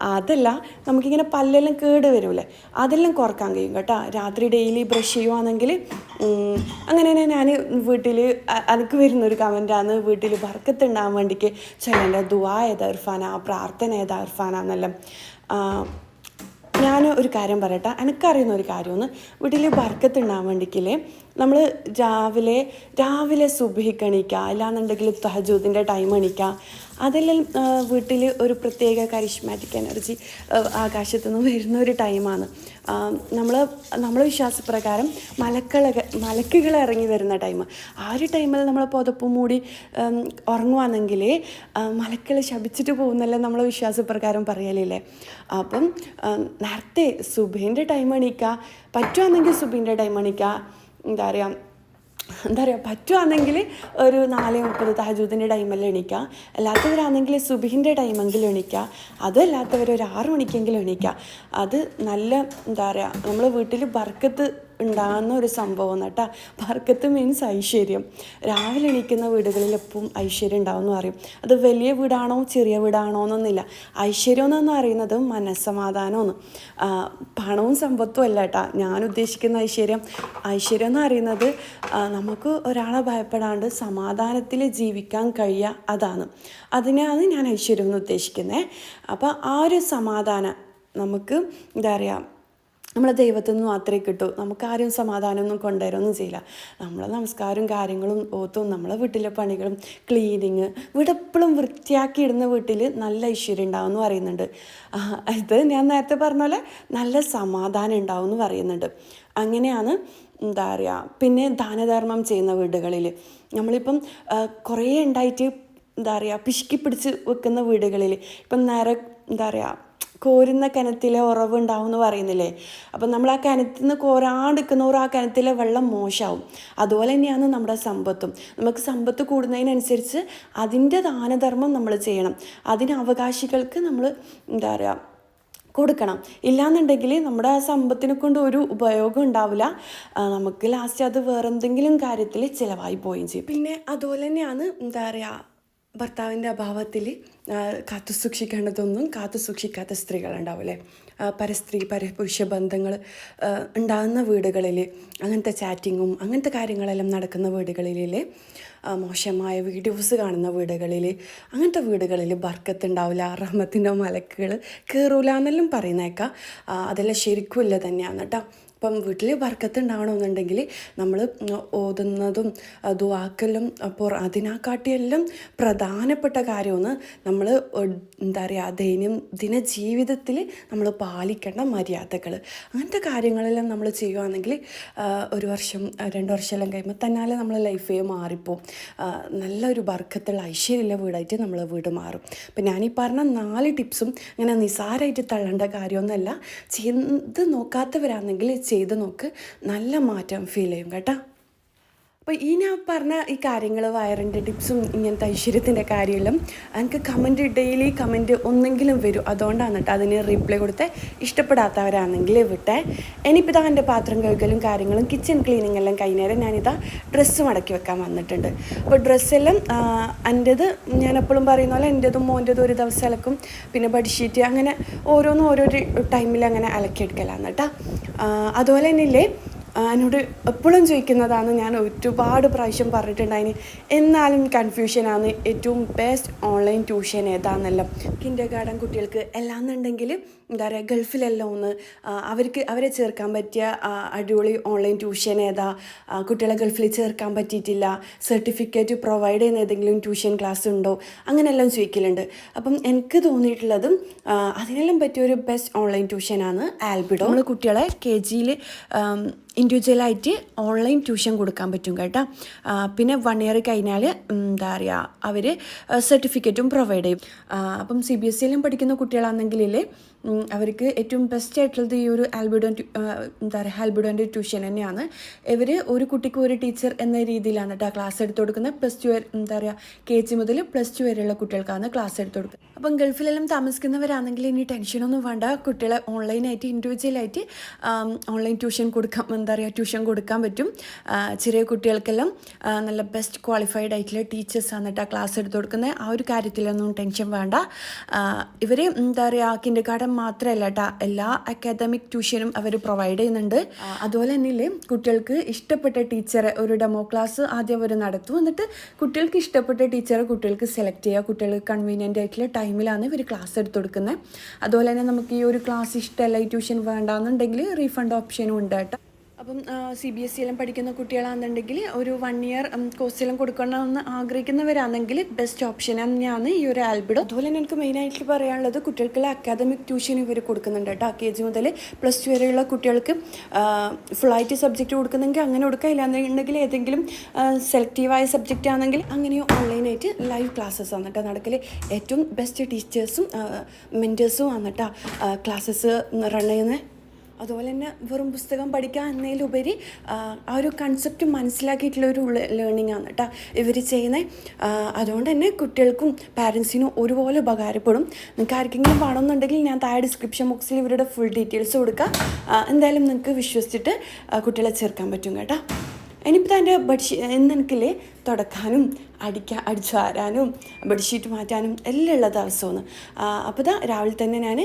അതല്ല നമുക്കിങ്ങനെ പല്ലെല്ലാം കേട് വരൂലേ അതെല്ലാം കുറയ്ക്കാൻ കഴിയും കേട്ടോ. രാത്രി ഡെയിലി ബ്രഷ് ചെയ്യുവാണെങ്കിൽ അങ്ങനെ തന്നെ ഞാൻ വീട്ടിൽ എനിക്ക് വരുന്നൊരു കമന്റാണ് വീട്ടിൽ ബർക്കത്തുണ്ടാകാൻ വേണ്ടിക്ക് ചെല്ലേണ്ട ദുവാ ഏതാ ഇർഫാന പ്രാർത്ഥന ഏതാ ഇർഫാന എന്നെല്ലാം. ആ, ഞാൻ ഒരു കാര്യം പറയട്ടെ. എനിക്കറിയുന്ന ഒരു കാര്യമാണ്. വീട്ടിൽ ബർക്കത്ത് ഉണ്ടാകാൻ വേണ്ടിക്കില്ലേ നമ്മൾ രാവിലെ രാവിലെ സുബഹിക്ക് എണീക്കുക അല്ലാന്നുണ്ടെങ്കിൽ തഹജൂദിന്റെ ടൈം എണീക്കുക അതെല്ലാം വീട്ടിൽ ഒരു പ്രത്യേക കരിഷ്മാറ്റിക് എനർജി ആകാശത്തു നിന്ന് വരുന്ന ഒരു ടൈമാണ് നമ്മൾ നമ്മളെ വിശ്വാസപ്രകാരം മലക്കളൊക്കെ മലക്കുകൾ ഇറങ്ങി വരുന്ന ടൈം ആ ഒരു ടൈമിൽ നമ്മൾ പുതപ്പ് മൂടി ഉറങ്ങുവാണെങ്കിൽ മലക്കൾ ശപിച്ചിട്ട് പോകുന്നല്ലേ നമ്മളെ വിശ്വാസപ്രകാരം പറയലില്ലേ? അപ്പം നേരത്തെ സുബിന്റെ ടൈം എണീക്കുക പറ്റുവാണെങ്കിൽ സുബിന്റെ ടൈം എണീക്കുക എന്താ പറയുക എന്താ പറയുക പറ്റുവാണെങ്കിൽ ഒരു നാല് മുപ്പത് തഹജൂദിന്റെ ടൈമെല്ലാം എണീക്കുക അല്ലാത്തവരാണെങ്കിൽ സുബിഹിന്റെ ടൈമെങ്കിലും എണീക്കുക അതല്ലാത്തവർ ഒരു ആറ് മണിക്കെങ്കിലും എണീക്കുക അത് നല്ല എന്താ പറയുക നമ്മൾ വീട്ടിൽ ബർക്കത്ത് ഉണ്ടാകുന്ന ഒരു സംഭവം കേട്ടോ. ബർക്കത്ത് മീൻസ് ഐശ്വര്യം. രാവിലെ എണീക്കുന്ന വീടുകളിൽ എപ്പോഴും ഐശ്വര്യം ഉണ്ടാവും എന്ന് പറയും. അത് വലിയ വീടാണോ ചെറിയ വീടാണോ എന്നൊന്നുമില്ല. ഐശ്വര്യം എന്ന് പറയുന്നത് മനസ്സമാധാനമാണ്. പണവും സമ്പത്തും അല്ല കേട്ടോ. ഞാൻ ഉദ്ദേശിക്കുന്ന ഐശ്വര്യം. ഐശ്വര്യം എന്ന് പറയുന്നത് നമുക്ക് ഒരാളെ ഭയപ്പെടാണ്ട് സമാധാനത്തിൽ ജീവിക്കാൻ കഴിയുക അതാണ്. അതിനാണ് ഞാൻ ഐശ്വര്യം എന്ന് ഉദ്ദേശിക്കുന്നത് അപ്പോൾ ആ ഒരു സമാധാനം നമുക്ക് എന്താ പറയുക നമ്മളെ ദൈവത്തിൽ നിന്ന് മാത്രമേ കിട്ടൂ. നമുക്കാരും സമാധാനമൊന്നും കൊണ്ടുവരൊന്നും ചെയ്യില്ല. നമ്മളെ നമസ്കാരവും കാര്യങ്ങളും ഓത്തും നമ്മളെ വീട്ടിലെ പണികളും ക്ലീനിങ് വീട് എപ്പോഴും വൃത്തിയാക്കി ഇടുന്ന വീട്ടിൽ നല്ല ഐശ്വര്യം ഉണ്ടാവും എന്ന് പറയുന്നുണ്ട് ഇത് ഞാൻ നേരത്തെ പറഞ്ഞ പോലെ നല്ല സമാധാനം ഉണ്ടാവും എന്ന് പറയുന്നുണ്ട്. അങ്ങനെയാണ് എന്താ പറയുക പിന്നെ ദാനധർമ്മം ചെയ്യുന്ന വീടുകളിൽ നമ്മളിപ്പം കുറേ ഉണ്ടായിട്ട് എന്താ പറയുക പിശുക്കി പിടിച്ച് വെക്കുന്ന വീടുകളിൽ ഇപ്പം നേരെ എന്താ പറയുക കോരുന്ന കിണറ്റിലെ ഉറവുണ്ടാവും എന്ന് പറയുന്നില്ലേ? അപ്പം നമ്മൾ ആ കിണറ്റിൽ നിന്ന് കോരാണ്ടിരിക്കുന്നവർ ആ കിണറ്റിലെ വെള്ളം മോശമാവും. അതുപോലെ തന്നെയാണ് നമ്മുടെ സമ്പത്തും. നമുക്ക് സമ്പത്ത് കൂടുന്നതിനനുസരിച്ച് അതിന്റെ ദാനധർമ്മം നമ്മൾ ചെയ്യണം. അതിന് അവകാശികൾക്ക് നമ്മൾ എന്താ പറയുക കൊടുക്കണം. ഇല്ലാന്നുണ്ടെങ്കിൽ നമ്മുടെ ആ സമ്പത്തിനെ കൊണ്ട് ഒരു ഉപയോഗം ഉണ്ടാവില്ല. നമുക്ക് ലാസ്റ്റ് അത് വേറെന്തെങ്കിലും കാര്യത്തിൽ ചിലവായി പോവുകയും ചെയ്യും. പിന്നെ അതുപോലെ തന്നെയാണ് എന്താ പറയുക ഭർത്താവിന്റെ അഭാവത്തിൽ കാത്തു സൂക്ഷിക്കേണ്ടതൊന്നും കാത്തു സൂക്ഷിക്കാത്ത സ്ത്രീകളുണ്ടാവില്ലേ? പരസ്ത്രീ പരപുരുഷ ബന്ധങ്ങൾ ഉണ്ടാകുന്ന വീടുകളിൽ അങ്ങനത്തെ ചാറ്റിങ്ങും അങ്ങനത്തെ കാര്യങ്ങളെല്ലാം നടക്കുന്ന വീടുകളിൽ ആ, മോശമായ വീഡിയോസ് കാണുന്ന വീടുകളിൽ അങ്ങനത്തെ വീടുകളിൽ ബർക്കത്തുണ്ടാവില്ല റഹ്മത്തിന്റെ മലക്കുകൾ കയറൂല എന്നെല്ലാം പറയുന്നേക്കാം. അതെല്ലാം ശരിക്കും ഇല്ല തന്നെയാണ് കേട്ടോ. അപ്പം വീട്ടിൽ ബർക്കത്ത് ഉണ്ടാവണമെന്നുണ്ടെങ്കിൽ നമ്മൾ ഓതുന്നതും ദുവാക്കലും അപ്പോൾ അതിനെക്കാട്ടിയെല്ലാം പ്രധാനപ്പെട്ട കാര്യമാണ് നമ്മൾ എന്താ പറയുക ദൈനം ജീവിതത്തിൽ നമ്മൾ പാലിക്കേണ്ട മര്യാദകൾ അങ്ങനത്തെ കാര്യങ്ങളെല്ലാം നമ്മൾ ചെയ്യുകയാണെങ്കിൽ ഒരു വർഷം രണ്ട് വർഷമെല്ലാം കഴിയുമ്പോൾ തന്നാലെ നമ്മൾ ലൈഫേ മാറിപ്പോവും. നല്ലൊരു ബർക്കത്തുള്ള ഐശ്വര്യമുള്ള വീടായിട്ട് നമ്മൾ വീട് മാറും. അപ്പം ഞാനീ പറഞ്ഞ നാല് ടിപ്സും അങ്ങനെ നിസാരമായിട്ട് തള്ളേണ്ട കാര്യമൊന്നുമല്ല. ചെയ്ത് നോക്കാത്തവരാണെങ്കിൽ ചെയ്ത് നോക്ക് നല്ല മാറ്റം ഫീൽ ചെയ്യും കേട്ടോ. അപ്പോൾ ഈ ഞാൻ പറഞ്ഞ ഈ കാര്യങ്ങൾ വയറിന്റെ ടിപ്സും ഇങ്ങനത്തെ ഐശ്വര്യത്തിന്റെ കാര്യമെല്ലാം എനിക്ക് കമന്റ് ഡെയിലി കമന്റ് ഒന്നെങ്കിലും വരും. അതുകൊണ്ടാണ് കേട്ടോ അതിന് റിപ്ലൈ കൊടുത്ത്. ഇഷ്ടപ്പെടാത്തവരാണെങ്കിൽ വിട്ടെ. ഇനിയിപ്പോൾ ഇതാ എന്റെ പാത്രം കഴുകലും കാര്യങ്ങളും കിച്ചൺ ക്ലീനിങ് എല്ലാം കഴിഞ്ഞേരം ഞാനിതാ ഡ്രസ്സ് മടക്കി വെക്കാൻ വന്നിട്ടുണ്ട്. അപ്പോൾ ഡ്രസ്സെല്ലാം എന്റേത് ഞാൻ എപ്പോഴും പറയുന്ന പോലെ എന്റേതും മോന്റേതും ഒരു ദിവസം അലക്കും. പിന്നെ ബെഡ്ഷീറ്റ് അങ്ങനെ ഓരോന്നും ഓരോരു ടൈമിൽ അങ്ങനെ അലക്കിയെടുക്കലാണ് കേട്ടോ. അതുപോലെ തന്നെ ഇല്ലേ എന്നോട് എപ്പോഴും ചോദിക്കുന്നതാണ് ഞാൻ ഒരുപാട് പ്രാവശ്യം പറഞ്ഞിട്ടുണ്ടായിന്. എന്നാലും കൺഫ്യൂഷനാണ് ഏറ്റവും ബെസ്റ്റ് ഓൺലൈൻ ട്യൂഷൻ ഏതാണെന്നെല്ലാം കിൻഡർ ഗാർഡൻ കുട്ടികൾക്ക് എല്ലാന്നുണ്ടെങ്കിൽ എന്താ പറയുക ഗൾഫിലെല്ലാം ഒന്ന് അവർക്ക് അവരെ ചേർക്കാൻ പറ്റിയ അടിപൊളി ഓൺലൈൻ ട്യൂഷൻ ഏതാ? കുട്ടികളെ ഗൾഫിൽ ചേർക്കാൻ പറ്റിയിട്ടില്ല. സർട്ടിഫിക്കറ്റ് പ്രൊവൈഡ് ചെയ്യുന്ന ഏതെങ്കിലും ട്യൂഷൻ ക്ലാസ് ഉണ്ടോ? അങ്ങനെയെല്ലാം ചോദിക്കലുണ്ട്. അപ്പം എനിക്ക് തോന്നിയിട്ടുള്ളതും അതിനെല്ലാം പറ്റിയ ഒരു ബെസ്റ്റ് ഓൺലൈൻ ട്യൂഷനാണ് ആൽബിഡോ. നമ്മൾ കുട്ടികളെ കെ ജിയിൽ ഇൻഡിവിജ്വലായിട്ട് ഓൺലൈൻ ട്യൂഷൻ കൊടുക്കാൻ പറ്റും കേട്ടോ. പിന്നെ വൺ ഇയർ കഴിഞ്ഞാൽ എന്താ പറയുക അവർ സർട്ടിഫിക്കറ്റും പ്രൊവൈഡ് ചെയ്യും. അപ്പം സി ബി എസ് സിയിലും പഠിക്കുന്ന കുട്ടികളാണെങ്കിൽ അവർക്ക് ഏറ്റവും ബെസ്റ്റ് ആയിട്ടുള്ളത് ഈ ഒരു ആൽബിഡോ എന്താ പറയുക ആൽബിഡോന്റെ ട്യൂഷൻ തന്നെയാണ്. ഇവർ ഒരു കുട്ടിക്ക് ഒരു ടീച്ചർ എന്ന രീതിയിലാണ് കേട്ടോ ക്ലാസ് എടുത്തു കൊടുക്കുന്നത്. പ്ലസ് ടു എന്താ പറയുക കെ ജി മുതൽ പ്ലസ് ടു വരെയുള്ള കുട്ടികൾക്കാണ് ക്ലാസ് എടുത്തു കൊടുക്കുന്നത്. അപ്പം ഗൾഫിലെല്ലാം താമസിക്കുന്നവരാണെങ്കിൽ ഇനി ടെൻഷനൊന്നും വേണ്ട. കുട്ടികളെ ഓൺലൈനായിട്ട് ഇൻഡിവിജ്വലായിട്ട് ഓൺലൈൻ ട്യൂഷൻ കൊടുക്കാം എന്താ പറയുക ട്യൂഷൻ കൊടുക്കാൻ പറ്റും. ചെറിയ കുട്ടികൾക്കെല്ലാം നല്ല ബെസ്റ്റ് ക്വാളിഫൈഡ് ആയിട്ടുള്ള ടീച്ചേഴ്സാണ് കേട്ടോ ക്ലാസ് എടുത്തു കൊടുക്കുന്നത്. ആ ഒരു കാര്യത്തിലൊന്നും ടെൻഷൻ വേണ്ട. ഇവർ എന്താ പറയുക കിൻഡർ ഗാർഡൻ മാത്രമല്ല കേട്ടോ എല്ലാ അക്കാദമിക് ട്യൂഷനും അവർ പ്രൊവൈഡ് ചെയ്യുന്നുണ്ട്. അതുപോലെ തന്നെ കുട്ടികൾക്ക് ഇഷ്ടപ്പെട്ട ടീച്ചറെ ഒരു ഡെമോ ക്ലാസ് ആദ്യം അവർ നടത്തും. എന്നിട്ട് കുട്ടികൾക്ക് ഇഷ്ടപ്പെട്ട ടീച്ചറെ കുട്ടികൾക്ക് സെലക്ട് ചെയ്യുക. കുട്ടികൾക്ക് കൺവീനിയന്റ് ആയിട്ടുള്ള ടൈമിലാണ് ഇവർ ക്ലാസ് എടുത്തു കൊടുക്കുന്നത്. അതുപോലെ തന്നെ നമുക്ക് ഈ ഒരു ക്ലാസ് ഇഷ്ടമല്ല ഈ ട്യൂഷൻ വേണ്ടാന്നുണ്ടെങ്കിൽ റീഫണ്ട് ഓപ്ഷനും ഉണ്ട് കേട്ടോ. അപ്പം സി ബി എസ് സിയിലും പഠിക്കുന്ന കുട്ടികളാണെന്നുണ്ടെങ്കിൽ ഒരു വൺ ഇയർ കോഴ്സിലും കൊടുക്കണമെന്ന് ആഗ്രഹിക്കുന്നവരാണെങ്കിൽ ബെസ്റ്റ് ഓപ്ഷൻ തന്നെയാണ് ഈ ഒരു ആൽബിഡോ അതുപോലെ തന്നെ എനിക്ക് മെയിനായിട്ട് പറയാനുള്ളത് കുട്ടികൾക്കുള്ള അക്കാദമിക് ട്യൂഷൻ ഇവർ കൊടുക്കുന്നുണ്ട് കേട്ടോ. കെ ജി മുതൽ പ്ലസ് ടു വരെയുള്ള കുട്ടികൾക്ക് ഫുള്ളായിട്ട് സബ്ജക്റ്റ് കൊടുക്കുന്നെങ്കിൽ അങ്ങനെ കൊടുക്കുക. ഇല്ലാന്നുണ്ടെങ്കിൽ ഏതെങ്കിലും സെലക്റ്റീവായ സബ്ജക്റ്റ് ആണെങ്കിൽ അങ്ങനെയോ ഓൺലൈനായിട്ട് ലൈവ് ക്ലാസ്സസ് ആണ് കേട്ടോ. നടക്കൽ ഏറ്റവും ബെസ്റ്റ് ടീച്ചേഴ്സും മെന്റേഴ്സും ആണ് കേട്ടോ. ക്ലാസ്സസ് റൺ ചെയ്യുന്നത്. അതുപോലെ തന്നെ വെറും പുസ്തകം പഠിക്കുക എന്നതിലുപരി ആ ഒരു കൺസെപ്റ്റ് മനസ്സിലാക്കിയിട്ടുള്ള ഒരു ലേണിംഗ് ആണ് കേട്ടോ ഇവർ ചെയ്യുന്നത് അതുകൊണ്ട് തന്നെ കുട്ടികൾക്കും പാരൻസിനും ഒരുപോലെ ഉപകാരപ്പെടും. നിങ്ങൾക്ക് ആർക്കെങ്കിലും വേണമെന്നുണ്ടെങ്കിൽ ഞാൻ താഴെ ഡിസ്ക്രിപ്ഷൻ ബോക്സിൽ ഇവരുടെ ഫുൾ ഡീറ്റെയിൽസ് കൊടുക്കുക എന്തായാലും നിങ്ങൾക്ക് വിശ്വസിച്ചിട്ട് കുട്ടികളെ ചേർക്കാൻ പറ്റും കേട്ടോ. ഇനിയിപ്പോൾ തന്റെ ബെഡ്ഷീ ഇന്ന് തുടക്കാനും. അടിക്കാൻ അടിച്ചു വാരാനും ബെഡ്ഷീറ്റ് മാറ്റാനും എല്ലാം ഉള്ള ദിവസമാണ്. അപ്പോൾ ഇതാ രാവിലെ തന്നെ ഞാൻ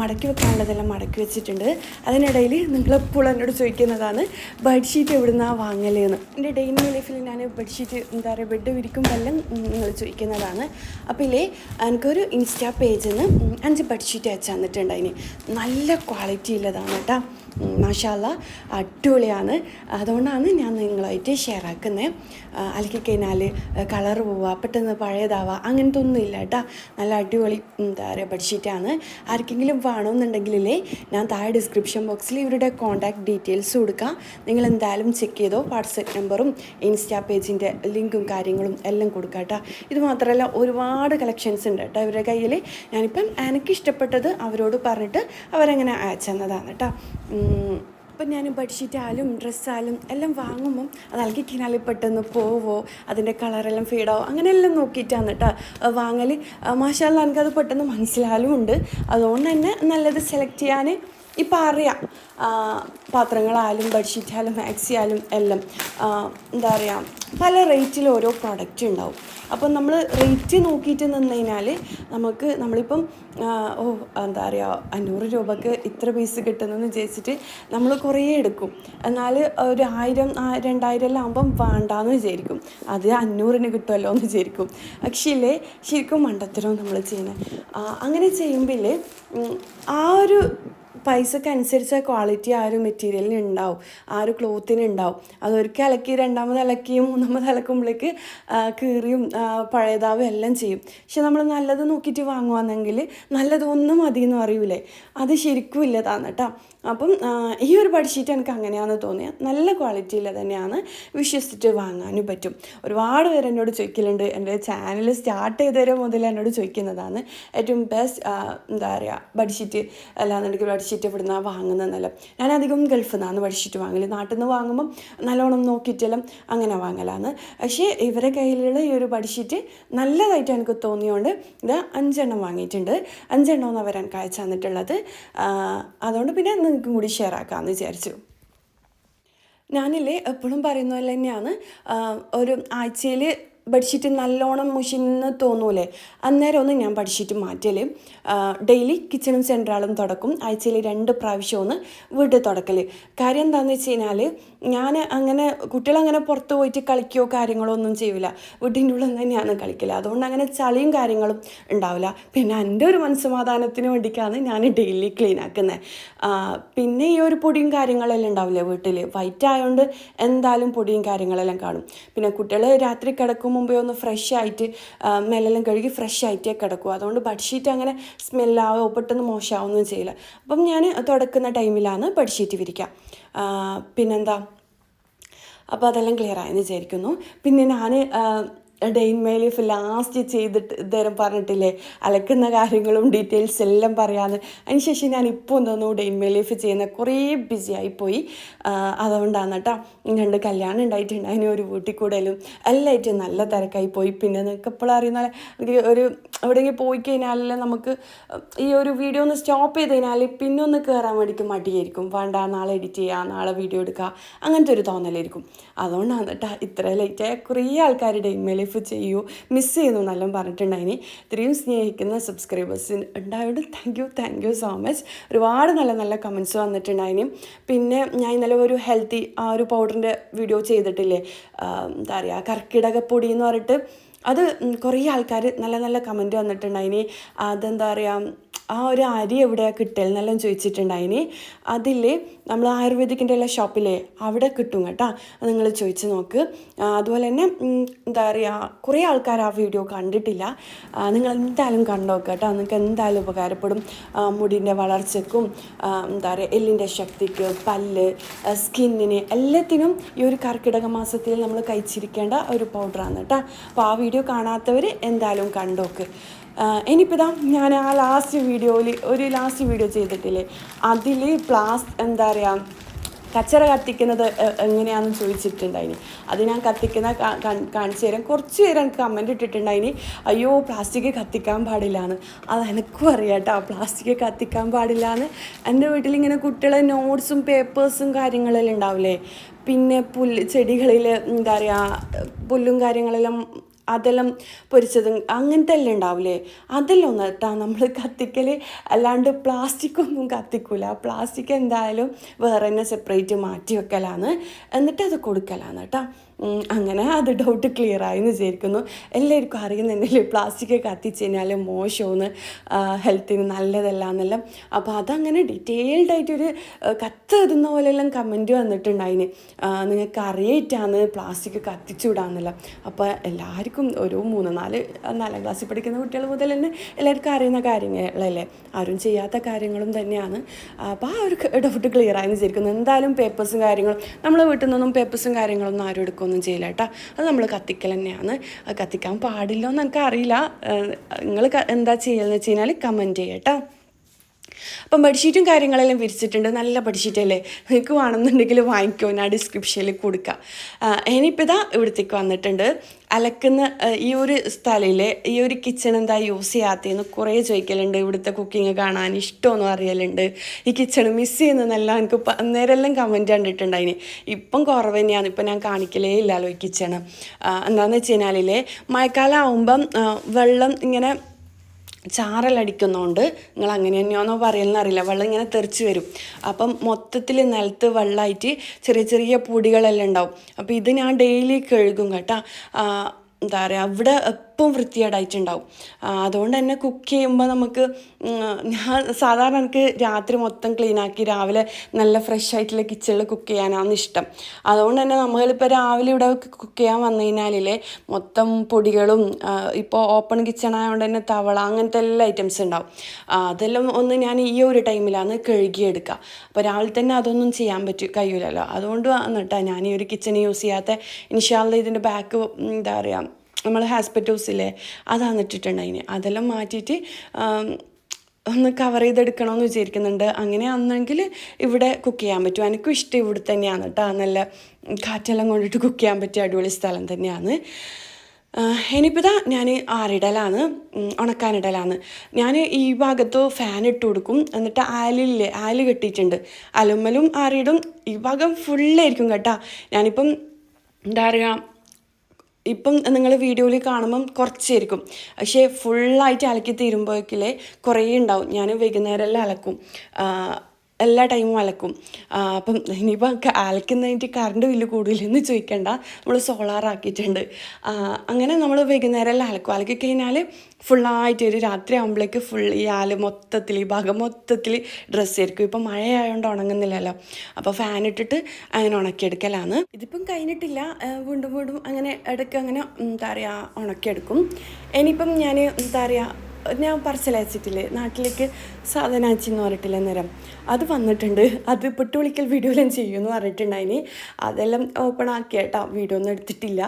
മടക്കി വെക്കാനുള്ളതെല്ലാം മടക്കി വെച്ചിട്ടുണ്ട്. അതിനിടയിൽ നിങ്ങളെപ്പോഴും എന്നോട് ചോദിക്കുന്നതാണ് ബെഡ്ഷീറ്റ് എവിടുന്നാണ് വാങ്ങലെന്ന്? എന്റെ ഡെയിലി ലൈഫിൽ ഞാൻ ബെഡ്ഷീറ്റ് എന്താ പറയുക ബെഡ് വിരിക്കുമ്പോഴെല്ലാം നിങ്ങൾ ചോദിക്കുന്നതാണ്. അപ്പോൾ ഇല്ലേ എനിക്കൊരു ഇൻസ്റ്റാ പേജിൽ നിന്ന് അഞ്ച് ബെഡ്ഷീറ്റ് അയച്ചു തന്നിട്ടുണ്ട് അതിന് നല്ല ക്വാളിറ്റി ഉള്ളതാണ് കേട്ടോ മാഷാല്ല അടിപൊളിയാണ്. അതുകൊണ്ടാണ് ഞാൻ നിങ്ങളായിട്ട് ഷെയർ ആക്കുന്നത് അല്ലെങ്കിൽ കഴിഞ്ഞാൽ കളർ പോവുക പെട്ടെന്ന് പഴയതാവുക അങ്ങനത്തെ ഒന്നും ഇല്ല കേട്ടോ. നല്ല അടിപൊളി എന്താ പറയുക ബെഡ്ഷീറ്റാണ്. ആർക്കെങ്കിലും വേണമെന്നുണ്ടെങ്കിലേ ഞാൻ താഴെ ഡിസ്ക്രിപ്ഷൻ ബോക്സിൽ ഇവരുടെ കോൺടാക്ട് ഡീറ്റെയിൽസ് കൊടുക്കാം. നിങ്ങൾ എന്തായാലും ചെക്ക് ചെയ്തോ വാട്സപ്പ് നമ്പറും ഇൻസ്റ്റാ പേജിന്റെ ലിങ്കും കാര്യങ്ങളും എല്ലാം കൊടുക്കാം കേട്ടോ. ഇത് മാത്രമല്ല ഒരുപാട് കളക്ഷൻസ് ഉണ്ട് കേട്ടോ ഇവരുടെ കയ്യിൽ ഞാനിപ്പം എനിക്കിഷ്ടപ്പെട്ടത് അവരോട് പറഞ്ഞിട്ട് അവരങ്ങനെ അയച്ചു തന്നതാണ് കേട്ടോ ഉം. ഇപ്പം ഞാൻ ബെഡ്ഷീറ്റായാലും ഡ്രസ്സായാലും എല്ലാം വാങ്ങുമ്പം അത് അലക്കിക്കിനാൽ പെട്ടെന്ന് പോവോ അതിന്റെ കളറെല്ലാം ഫീഡാവോ അങ്ങനെയെല്ലാം നോക്കിയിട്ടാണ് കേട്ടോ വാങ്ങൽ മാഷാല്ല എനിക്കത് പെട്ടെന്ന് മനസ്സിലായാലും ഉണ്ട് അതുകൊണ്ട് തന്നെ നല്ലത് സെലക്ട് ചെയ്യാൻ ഇപ്പം അറിയാം. പാത്രങ്ങളായാലും ബെഡ്ഷീറ്റായാലും മാക്സി ആയാലും എല്ലാം എന്താ പറയുക പല റേറ്റിൽ ഓരോ പ്രൊഡക്റ്റ് ഉണ്ടാവും. അപ്പം നമ്മൾ റേറ്റ് നോക്കിയിട്ട് നിന്ന് കഴിഞ്ഞാൽ നമുക്ക് നമ്മളിപ്പം ഓ എന്താ പറയുക അഞ്ഞൂറ് രൂപക്ക് ഇത്ര പീസ് കിട്ടുന്നെന്ന് വിചാരിച്ചിട്ട് നമ്മൾ കുറേ എടുക്കും. എന്നാൽ ഒരു ആയിരം രണ്ടായിരം എല്ലാം ആകുമ്പം വേണ്ടാന്ന് വിചാരിക്കും. അത് അഞ്ഞൂറിന് കിട്ടുമല്ലോ എന്ന് വിചാരിക്കും. പക്ഷേ ശരിക്കും മണ്ടത്തരവും നമ്മൾ ചെയ്യുന്നത്. അങ്ങനെ ചെയ്യുമ്പോൾ ആ ഒരു പൈസക്ക് അനുസരിച്ച ക്വാളിറ്റി ആ ഒരു മെറ്റീരിയലിന് ഉണ്ടാവും ആ ഒരു ക്ലോത്തിന് ഉണ്ടാവും അതൊരിക്കൽ അലക്കി രണ്ടാമത് അലക്കിയും മൂന്നാമത് അലക്കുമ്പോഴേക്ക് കീറിയും പഴയതാവും എല്ലാം ചെയ്യും. പക്ഷെ നമ്മൾ നല്ലത് നോക്കിയിട്ട് വാങ്ങുവാണെങ്കിൽ നല്ലതൊന്നും മതി എന്ന് അറിയൂലേ അത് ശരിക്കും ഇല്ലതാണ് കേട്ടോ. അപ്പം ഈ ഒരു ബെഡ്ഷീറ്റ് എനിക്ക് അങ്ങനെയാണെന്ന് തോന്നിയത് നല്ല ക്വാളിറ്റിയിൽ തന്നെയാണ് വിശ്വസിച്ചിട്ട് വാങ്ങാനും പറ്റും. ഒരുപാട് പേര് എന്നോട് ചോദിക്കലുണ്ട്. എന്റെ ചാനൽ സ്റ്റാർട്ട് ചെയ്തവരെ മുതൽ എന്നോട് ചോദിക്കുന്നതാണ്. ഏറ്റവും ബെസ്റ്റ് എന്താ പറയുക ബെഡ്ഷീറ്റ് അല്ലാന്നുണ്ടെങ്കിൽ ബെഡ്ഷീറ്റ് ഇവിടുന്ന് വാങ്ങുന്നതെന്നല്ല. ഞാൻ അധികം ഗൾഫിൽ നിന്നാണ് ബെഡ്ഷീറ്റ് വാങ്ങൽ നാട്ടിൽ നിന്ന് വാങ്ങുമ്പം നല്ലോണം നോക്കിയിട്ടെല്ലാം അങ്ങനെ വാങ്ങലാണ്. പക്ഷേ ഇവരെ കയ്യിലുള്ള ഈ ഒരു ബെഡ്ഷീറ്റ് നല്ലതായിട്ട് എനിക്ക് തോന്നിയോണ്ട് ഇത് അഞ്ചെണ്ണം വാങ്ങിയിട്ടുണ്ട്. അഞ്ചെണ്ണം എന്ന് അവർ എനിക്ക് അയച്ചു തന്നിട്ടുള്ളത് അതുകൊണ്ട് പിന്നെ നിങ്ങൾക്കും കൂടി ഷെയർ ആക്കാമെന്ന് വിചാരിച്ചു. ഞാനില്ലേ എപ്പോഴും പറയുന്ന പോലെ തന്നെയാണ് ഒരു ആഴ്ചയിൽ ബെഡ്ഷീറ്റ് നല്ലോണം മുഷിന്ന് തോന്നൂലേ അന്നേരം ഒന്ന് ഞാൻ ബെഡ്ഷീറ്റ് മാറ്റൽ ഡെയിലി കിച്ചണും സെൻട്രാളും തുടക്കും ആഴ്ചയിൽ രണ്ട് പ്രാവശ്യം ഒന്ന് വീട്ടിൽ തുടക്കൽ കാര്യം എന്താണെന്ന് വെച്ച് കഴിഞ്ഞാൽ ഞാൻ അങ്ങനെ കുട്ടികളങ്ങനെ പുറത്ത് പോയിട്ട് കളിക്കുകയോ കാര്യങ്ങളോ ഒന്നും ചെയ്യില്ല വീട്ടിന്റെ ഉള്ളിൽ തന്നെയാണ് കളിക്കില്ല അതുകൊണ്ട് അങ്ങനെ ചളിയും കാര്യങ്ങളും ഉണ്ടാവില്ല പിന്നെ എന്റെ ഒരു മനസ്സമാധാനത്തിന് വേണ്ടിയിട്ടാണ് ഞാൻ ഡെയിലി ക്ലീൻ ആക്കുന്നത് പിന്നെ ഈ ഒരു പൊടിയും കാര്യങ്ങളെല്ലാം ഉണ്ടാവില്ല വീട്ടിൽ വൈറ്റ് ആയതുകൊണ്ട് എന്തായാലും പൊടിയും കാര്യങ്ങളെല്ലാം കാണും. പിന്നെ കുട്ടികൾ രാത്രി കിടക്കും മുമ്പേ ഒന്ന് ഫ്രഷ് ആയിട്ട് മെല്ലെല്ലാം മേലെല്ലാം കഴുകി ഫ്രഷ് ആയിട്ടേ കിടക്കും. അതുകൊണ്ട് ബെഡ്ഷീറ്റ് അങ്ങനെ സ്മെല്ലാവോ പെട്ടെന്ന് മോശമാവുകയൊന്നും ചെയ്യില്ല അപ്പം ഞാൻ തുടക്കുന്ന ടൈമിലാണ് ബെഡ്ഷീറ്റ് വിരിക്കുക പിന്നെന്താ? അപ്പോൾ അതെല്ലാം ക്ലിയർ ആയെന്ന് വിചാരിക്കുന്നു. പിന്നെ ഞാൻ ഡെയിൻ മേലീഫ് ലാസ്റ്റ് ചെയ്തിട്ട് ഇതേരം പറഞ്ഞിട്ടില്ലേ? അലക്കുന്ന കാര്യങ്ങളും ഡീറ്റെയിൽസ് എല്ലാം പറയാതെ അതിനുശേഷം ഞാൻ ഇപ്പോൾ തോന്നുന്നു ഡെയിൻ മേലീഫ് ചെയ്യുന്ന കുറേ ബിസി ആയിപ്പോയി. അതുകൊണ്ടാണ് കേട്ടോ രണ്ട് കല്യാണം ഉണ്ടായിട്ടുണ്ട്. അതിന് ഒരു വീട്ടിൽ കൂടലും എല്ലായിട്ടും നല്ല തിരക്കായി പോയി പിന്നെ നിങ്ങൾക്ക് എപ്പോഴും അറിയുന്ന ഒരു എവിടെയെങ്കിലും പോയി കഴിഞ്ഞാൽ നമുക്ക് ഈ ഒരു വീഡിയോ ഒന്ന് സ്റ്റോപ്പ് ചെയ്ത് കഴിഞ്ഞാൽ പിന്നെ ഒന്ന് കയറാൻ വേണ്ടിയിട്ട് മടിയായിരിക്കും. വേണ്ട നാളെ എഡിറ്റ് ചെയ്യാം നാളെ വീഡിയോ എടുക്കുക അങ്ങനത്തെ ഒരു തോന്നലായിരിക്കും. അതുകൊണ്ടാണ് കേട്ടോ ഇത്ര ലേറ്റായ കുറേ ആൾക്കാരുടെ ഡെയിൻ ഇഫ് ചെയ്യൂ മിസ് ചെയ്യുന്നു എന്നെല്ലാം പറഞ്ഞിട്ടുണ്ടായിനി. ഇത്രയും സ്നേഹിക്കുന്ന സബ്സ്ക്രൈബേഴ്സിന് ഉണ്ടായത് thank you thank you so much ഒരുപാട് നല്ല നല്ല കമൻസ് വന്നിട്ടുണ്ടായിനി. പിന്നെ ഞാൻ ഇന്നലെ ഒരു ഹെൽത്തി ആ ഒരു പൗഡറിന്റെ വീഡിയോ ചെയ്തിട്ടില്ലേ? എന്താ പറയുക കർക്കിടകപ്പൊടി എന്ന് പറഞ്ഞിട്ട് അത് കുറേ ആൾക്കാർ നല്ല നല്ല കമന്റ് വന്നിട്ടുണ്ടായിനി. അതെന്താ പറയുക ആ ഒരു അരി എവിടെയാണ് കിട്ടൽ എന്നെല്ലാം ചോദിച്ചിട്ടുണ്ടായിനി. അതിൽ നമ്മൾ ആയുർവേദിക്കിന്റെ എല്ലാം ഷോപ്പിലെ അവിടെ കിട്ടും കേട്ടോ. നിങ്ങൾ ചോദിച്ച് നോക്ക്. അതുപോലെ തന്നെ എന്താ പറയുക കുറേ ആൾക്കാർ ആ വീഡിയോ കണ്ടിട്ടില്ല. നിങ്ങൾ എന്തായാലും കണ്ടോക്കുക കേട്ടോ. നിങ്ങൾക്ക് എന്തായാലും ഉപകാരപ്പെടും. മുടിന്റെ വളർച്ചയ്ക്കും എന്താ പറയുക എല്ലിന്റെ ശക്തിക്ക് പല്ല് സ്കിന്നിന് എല്ലാത്തിനും ഈ ഒരു കർക്കിടക മാസത്തിൽ നമ്മൾ കഴിച്ചിരിക്കേണ്ട ഒരു പൗഡറാണ് കേട്ടോ. അപ്പോൾ ആ വീഡിയോ കാണാത്തവർ എന്തായാലും കണ്ടോക്ക് ഇനിയിപ്പോൾ ഇതാ ഞാൻ ആ ലാസ്റ്റ് വീഡിയോയിൽ ഒരു ലാസ്റ്റ് വീഡിയോ ചെയ്തിട്ടില്ലേ? അതിൽ പ്ലാസ് എന്താ പറയുക കച്ചറ കത്തിക്കുന്നത് എങ്ങനെയാണെന്ന് ചോദിച്ചിട്ടുണ്ടായിനി. അത് ഞാൻ കത്തിക്കുന്ന കാണിച്ചു തരാം. കുറച്ച് പേര് എനിക്ക് കമന്റ് ഇട്ടിട്ടുണ്ടായിനി. അയ്യോ പ്ലാസ്റ്റിക് കത്തിക്കാൻ പാടില്ലാന്ന്. അത് എനിക്കും അറിയാം കേട്ടോ പ്ലാസ്റ്റിക് കത്തിക്കാൻ പാടില്ലാന്ന്. എന്റെ വീട്ടിൽ ഇങ്ങനെ കുട്ടികളെ നോട്ട്സും പേപ്പേഴ്സും കാര്യങ്ങളെല്ലാം ഉണ്ടാവില്ലേ? പിന്നെ പുല്ല് ചെടികളിൽ എന്താ പറയുക പുല്ലും കാര്യങ്ങളെല്ലാം അതെല്ലാം പൊരിച്ചതും അങ്ങനത്തെ എല്ലാം ഉണ്ടാവില്ലേ അതെല്ലാം ഒന്ന് നമ്മൾ കത്തിക്കൽ അല്ലാണ്ട് പ്ലാസ്റ്റിക് ഒന്നും കത്തിക്കൂല. പ്ലാസ്റ്റിക് എന്തായാലും വേറെ തന്നെ സെപ്പറേറ്റ് മാറ്റി വെക്കലാണ്. എന്നിട്ട് അത് കൊടുക്കലാണ് കേട്ടോ അങ്ങനെ അത് ഡൗട്ട് ക്ലിയർ ആയി എന്ന് വിചാരിക്കുന്നു. എല്ലാവർക്കും അറിയുന്നുണ്ടല്ലേ പ്ലാസ്റ്റിക് കത്തിച്ച് കഴിഞ്ഞാൽ മോശമെന്ന് ഹെൽത്തിന് നല്ലതല്ല എന്നെല്ലാം അപ്പോൾ അതങ്ങനെ ഡീറ്റെയിൽഡ് ആയിട്ടൊരു കത്ത് എഴുതുന്ന പോലെയെല്ലാം കമന്റ് വന്നിട്ടുണ്ടായിന്. നിങ്ങൾക്ക് അറിയിട്ടാണ് പ്ലാസ്റ്റിക് കത്തിച്ചുവിടാന്നല്ല. അപ്പോൾ എല്ലാവർക്കും ഒരു മൂന്ന് നാല് നാലാം ക്ലാസ്സിൽ പഠിക്കുന്ന കുട്ടികൾ മുതൽ തന്നെ എല്ലാവർക്കും അറിയുന്ന കാര്യങ്ങളല്ലേ. ആരും ചെയ്യാത്ത കാര്യങ്ങളും തന്നെയാണ്. അപ്പോൾ ആ ഒരു ഡൗട്ട് ക്ലിയർ ആയെന്ന് വിചാരിക്കുന്നു. എന്തായാലും പേപ്പേഴ്സും കാര്യങ്ങളും നമ്മളെ വീട്ടിൽ നിന്നൊന്നും പേപ്പേഴ്സും കാര്യങ്ങളൊന്നും ആരും എടുക്കുകയൊന്നും ചെയ്യില്ല കേട്ടോ അത് നമ്മൾ കത്തിക്കൽ തന്നെയാണ്. കത്തിക്കാൻ പാടില്ല എന്ന് എനിക്കറിയില്ല നിങ്ങൾ എന്താ ചെയ്യുക എന്ന് വെച്ച് കഴിഞ്ഞാൽ കമന്റ് ചെയ്യാം കേട്ടോ അപ്പം ബെഡ്ഷീറ്റും കാര്യങ്ങളെല്ലാം വിരിച്ചിട്ടുണ്ട്. നല്ല ബെഡ്ഷീറ്റല്ലേ? നിങ്ങൾക്ക് വേണമെന്നുണ്ടെങ്കിൽ വാങ്ങിക്കോ. ഞാൻ ഡിസ്ക്രിപ്ഷനിൽ കൊടുക്കാം. ഇനിയിപ്പോൾ ഇതാ ഇവിടത്തേക്ക് വന്നിട്ടുണ്ട്. അലക്കുന്ന ഈ ഒരു സ്ഥലയിലെ ഈ ഒരു കിച്ചൺ എന്താ യൂസ് ചെയ്യാത്തതെന്ന് കുറേ ചോദിക്കലുണ്ട്. ഇവിടുത്തെ കുക്കിംഗ് കാണാൻ ഇഷ്ടമൊന്നും അറിയലുണ്ട്. ഈ കിച്ചൺ മിസ് ചെയ്യുന്നതെല്ലാം എനിക്ക് അന്നേരമെല്ലാം കമന്റ് കണ്ടിട്ടുണ്ടായിന്. ഇപ്പം കുറവ് തന്നെയാണ്. ഇപ്പം ഞാൻ കാണിക്കലേ ഇല്ലല്ലോ ഈ കിച്ചൺ എന്താണെന്ന് വെച്ച് കഴിഞ്ഞാൽ മഴക്കാലം ആകുമ്പം വെള്ളം ഇങ്ങനെ ചാറലടിക്കുന്നതുകൊണ്ട് നിങ്ങൾ അങ്ങനെ തന്നെയാണോ പറയുന്നത് അറിയില്ല. വെള്ളം ഇങ്ങനെ തെറിച്ച് വരും. അപ്പം മൊത്തത്തിൽ നിലത്ത് വെള്ളമായിട്ട് ചെറിയ ചെറിയ പൊടികളെല്ലാം ഉണ്ടാവും. അപ്പോൾ ഇത് ഞാൻ ഡെയിലി കഴുകും കേട്ടോ. എന്താ പറയുക അവിടെ എപ്പം വൃത്തികേടായിട്ടുണ്ടാവും. അതുകൊണ്ട് തന്നെ കുക്ക് ചെയ്യുമ്പോൾ നമുക്ക് ഞാൻ സാധാരണ എനിക്ക് രാത്രി മൊത്തം ക്ലീനാക്കി രാവിലെ നല്ല ഫ്രഷ് ആയിട്ടുള്ള കിച്ചണിൽ കുക്ക് ചെയ്യാനാണ് ഇഷ്ടം. അതുകൊണ്ട് തന്നെ നമ്മളിപ്പോൾ രാവിലെ ഇവിടെ കുക്ക് ചെയ്യാൻ വന്നു കഴിഞ്ഞാലില്ലേ മൊത്തം പൊടികളും ഇപ്പോൾ ഓപ്പൺ കിച്ചൺ ആയതുകൊണ്ട് തന്നെ തവള അങ്ങനത്തെ എല്ലാ ഐറ്റംസ് ഉണ്ടാവും. അതെല്ലാം ഒന്ന് ഞാൻ ഈ ഒരു ടൈമിലാണ് കഴുകിയെടുക്കുക അപ്പോൾ രാവിലെ തന്നെ അതൊന്നും ചെയ്യാൻ പറ്റും കഴിയില്ലല്ലോ അതുകൊണ്ട് വന്നിട്ടാണ് ഞാൻ ഈ ഒരു കിച്ചൺ യൂസ് ചെയ്യാത്ത. ഇൻഷാല്ല ഇതിന്റെ ബാക്ക് എന്താ പറയുക നമ്മൾ ഹാസ്പിറ്റൽസില്ലേ അതാണ് ഇട്ടിട്ടുണ്ടായിന് അതെല്ലാം മാറ്റിയിട്ട് ഒന്ന് കവർ ചെയ്തെടുക്കണമെന്ന് വിചാരിക്കുന്നുണ്ട്. അങ്ങനെ ആണെന്നെങ്കിൽ ഇവിടെ കുക്ക് ചെയ്യാൻ പറ്റും. എനിക്കും ഇഷ്ടം ഇവിടെ തന്നെയാണ് കേട്ടോ നല്ല കാറ്റെല്ലാം കൊണ്ടിട്ട് കുക്ക് ചെയ്യാൻ പറ്റിയ അടിപൊളി സ്ഥലം തന്നെയാണ്. ഇനിയിപ്പോൾ ഞാൻ ആറിടലാണ്. ഉണക്കാനിടലാണ്. ഞാൻ ഈ ഭാഗത്ത് ഫാൻ ഇട്ട് കൊടുക്കും. എന്നിട്ട് ആലില്ലേ ആൽ കെട്ടിയിട്ടുണ്ട്. അലുമ്മലും ആറിയിടും ഈ ഭാഗം ഫുള്ളായിരിക്കും കേട്ടോ. ഞാനിപ്പം എന്താ പറയുക ഇപ്പം നിങ്ങൾ വീഡിയോയിൽ കാണുമ്പം കുറച്ചായിരിക്കും. പക്ഷേ ഫുള്ളായിട്ട് അലക്കി തീരുമ്പോഴേക്കില്ലേ കുറേ ഉണ്ടാവും. ഞാൻ വൈകുന്നേരമെല്ലാം അലക്കും. എല്ലാ ടൈമും അലക്കും. അപ്പം ഇനിയിപ്പോൾ അലക്കുന്നതിന്റെ കറണ്ട് ബില്ല് കൂടുതലെന്ന് ചോദിക്കേണ്ട. നമ്മൾ സോളാർ ആക്കിയിട്ടുണ്ട്. അങ്ങനെ നമ്മൾ വൈകുന്നേരമെല്ലാം അലക്കും. അലക്കി കഴിഞ്ഞാൽ ഫുള്ളായിട്ട് ഒരു രാത്രി ആകുമ്പോഴേക്ക് ഫുൾ ഈ ആൽ മൊത്തത്തിൽ ഈ ഭാഗം മൊത്തത്തിൽ ഡ്രസ്സ് ആയിരിക്കും. ഇപ്പം മഴയായതുകൊണ്ട് ഉണങ്ങുന്നില്ലല്ലോ. അപ്പോൾ ഫാൻ ഇട്ടിട്ട് അങ്ങനെ ഉണക്കിയെടുക്കലാണ്. ഇതിപ്പം കഴിഞ്ഞിട്ടില്ല. വീണ്ടും വീണ്ടും അങ്ങനെ ഇടയ്ക്ക് അങ്ങനെ എന്താ പറയുക ഉണക്കിയെടുക്കും. ഇനിയിപ്പം ഞാൻ എന്താ പറയുക ഞാൻ പറച്ചിലയച്ചിട്ടില്ലേ നാട്ടിലേക്ക് സാധനം അയച്ചെന്ന് പറഞ്ഞിട്ടില്ല നേരം അത് വന്നിട്ടുണ്ട്. അത് പൊട്ടുവിളിക്കൽ വീഡിയോ എല്ലാം ചെയ്യുമെന്ന് പറഞ്ഞിട്ടുണ്ടായിന്. അതെല്ലാം ഓപ്പൺ ആക്കി കേട്ടോ വീഡിയോ ഒന്നും എടുത്തിട്ടില്ല.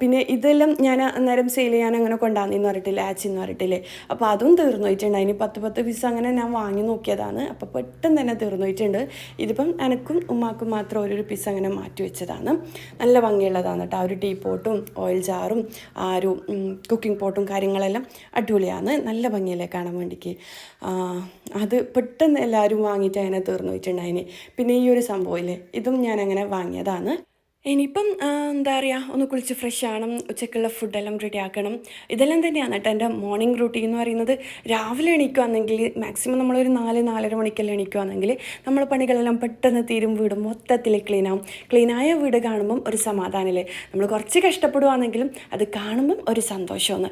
പിന്നെ ഇതെല്ലാം ഞാൻ അന്നേരം സെയിൽ ചെയ്യാൻ അങ്ങനെ കൊണ്ടാന്നിന്ന് പറഞ്ഞിട്ടില്ല? ആച്ചെന്ന് പറഞ്ഞിട്ടില്ലേ? അപ്പോൾ അതും തീർന്നു പോയിട്ടുണ്ടായിന് പത്ത് പത്ത് പീസ് അങ്ങനെ ഞാൻ വാങ്ങി നോക്കിയതാണ്. അപ്പോൾ പെട്ടെന്ന് തന്നെ തീർന്നു പോയിട്ടുണ്ട് ഇതിപ്പം എനക്കും ഉമ്മാക്കും മാത്രം ഓരോരു പീസ് അങ്ങനെ മാറ്റി വെച്ചതാണ്. നല്ല ഭംഗിയുള്ളതാണ് കേട്ടോ ആ ഒരു ടീ പോട്ടും ഓയിൽ ജാറും ആ ഒരു കുക്കിംഗ് പോട്ടും കാര്യങ്ങളെല്ലാം അടിപൊളിയാണ്. നല്ല ഭംഗിയല്ലേ കാണാൻ വേണ്ടിക്ക്. അത് പെട്ടെന്ന് എല്ലാവരും വാങ്ങിയിട്ട് അങ്ങനെ തീർന്നു പോയിട്ടുണ്ടായിന്. പിന്നെ ഈ ഒരു സംഭവമില്ലേ ഇതും ഞാൻ അങ്ങനെ വാങ്ങിയതാണ്. ഇനിയിപ്പം എന്താ പറയുക ഒന്ന് കുളിച്ച് ഫ്രഷ് ആവണം ഉച്ചക്കുള്ള ഫുഡെല്ലാം റെഡി ആക്കണം. ഇതെല്ലാം തന്നെയാണ് കേട്ടോ എന്റെ മോർണിംഗ് റൂട്ടീൻ എന്ന് പറയുന്നത്. രാവിലെ എണീക്കുകയാണെങ്കിൽ മാക്സിമം നമ്മളൊരു നാല് നാലര മണിക്കെല്ലാം എണീക്കുകയാണെങ്കിൽ നമ്മൾ പണികളെല്ലാം പെട്ടെന്ന് തീരും വീട് മൊത്തത്തിൽ ക്ലീൻ ആവും. ക്ലീനായ വീട് കാണുമ്പം ഒരു സമാധാനമില്ലേ നമ്മൾ കുറച്ച് കഷ്ടപ്പെടുവാണെങ്കിലും അത് കാണുമ്പം ഒരു സന്തോഷമാണ്.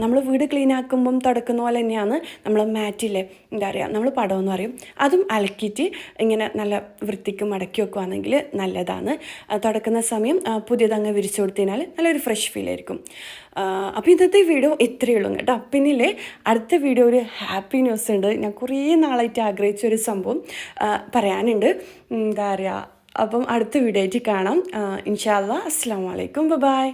നമ്മൾ വീട് ക്ലീൻ ആക്കുമ്പം തുടക്കുന്ന പോലെ തന്നെയാണ് നമ്മൾ മാറ്റില്ലേ? എന്താ പറയുക നമ്മൾ പടം എന്ന് പറയും. അതും അലക്കിയിട്ട് ഇങ്ങനെ നല്ല വൃത്തിക്ക് മടക്കി വെക്കുകയാണെങ്കിൽ നല്ലതാണ്. ആ, തുടക്കുന്ന സമയം പുതിയതങ്ങ് വിരിച്ചു കൊടുത്തതിനാൽ നല്ലൊരു ഫ്രഷ് ഫീൽ ആയിരിക്കും. അപ്പോൾ ഇന്നത്തെ വീഡിയോ ഇത്രയേ ഉള്ളൂ കേട്ടോ. പിന്നില്ലേ അടുത്ത വീഡിയോ ഒരു ഹാപ്പി ന്യൂസ് ഉണ്ട്. ഞാൻ കുറേ നാളായിട്ട് ആഗ്രഹിച്ച ഒരു സംഭവം പറയാനുണ്ട്. എന്താ പറയുക അപ്പം അടുത്ത വീഡിയോ ആയിട്ട് കാണാം. ഇൻഷാല്ല അസ്സാം വലൈക്കും ബൈ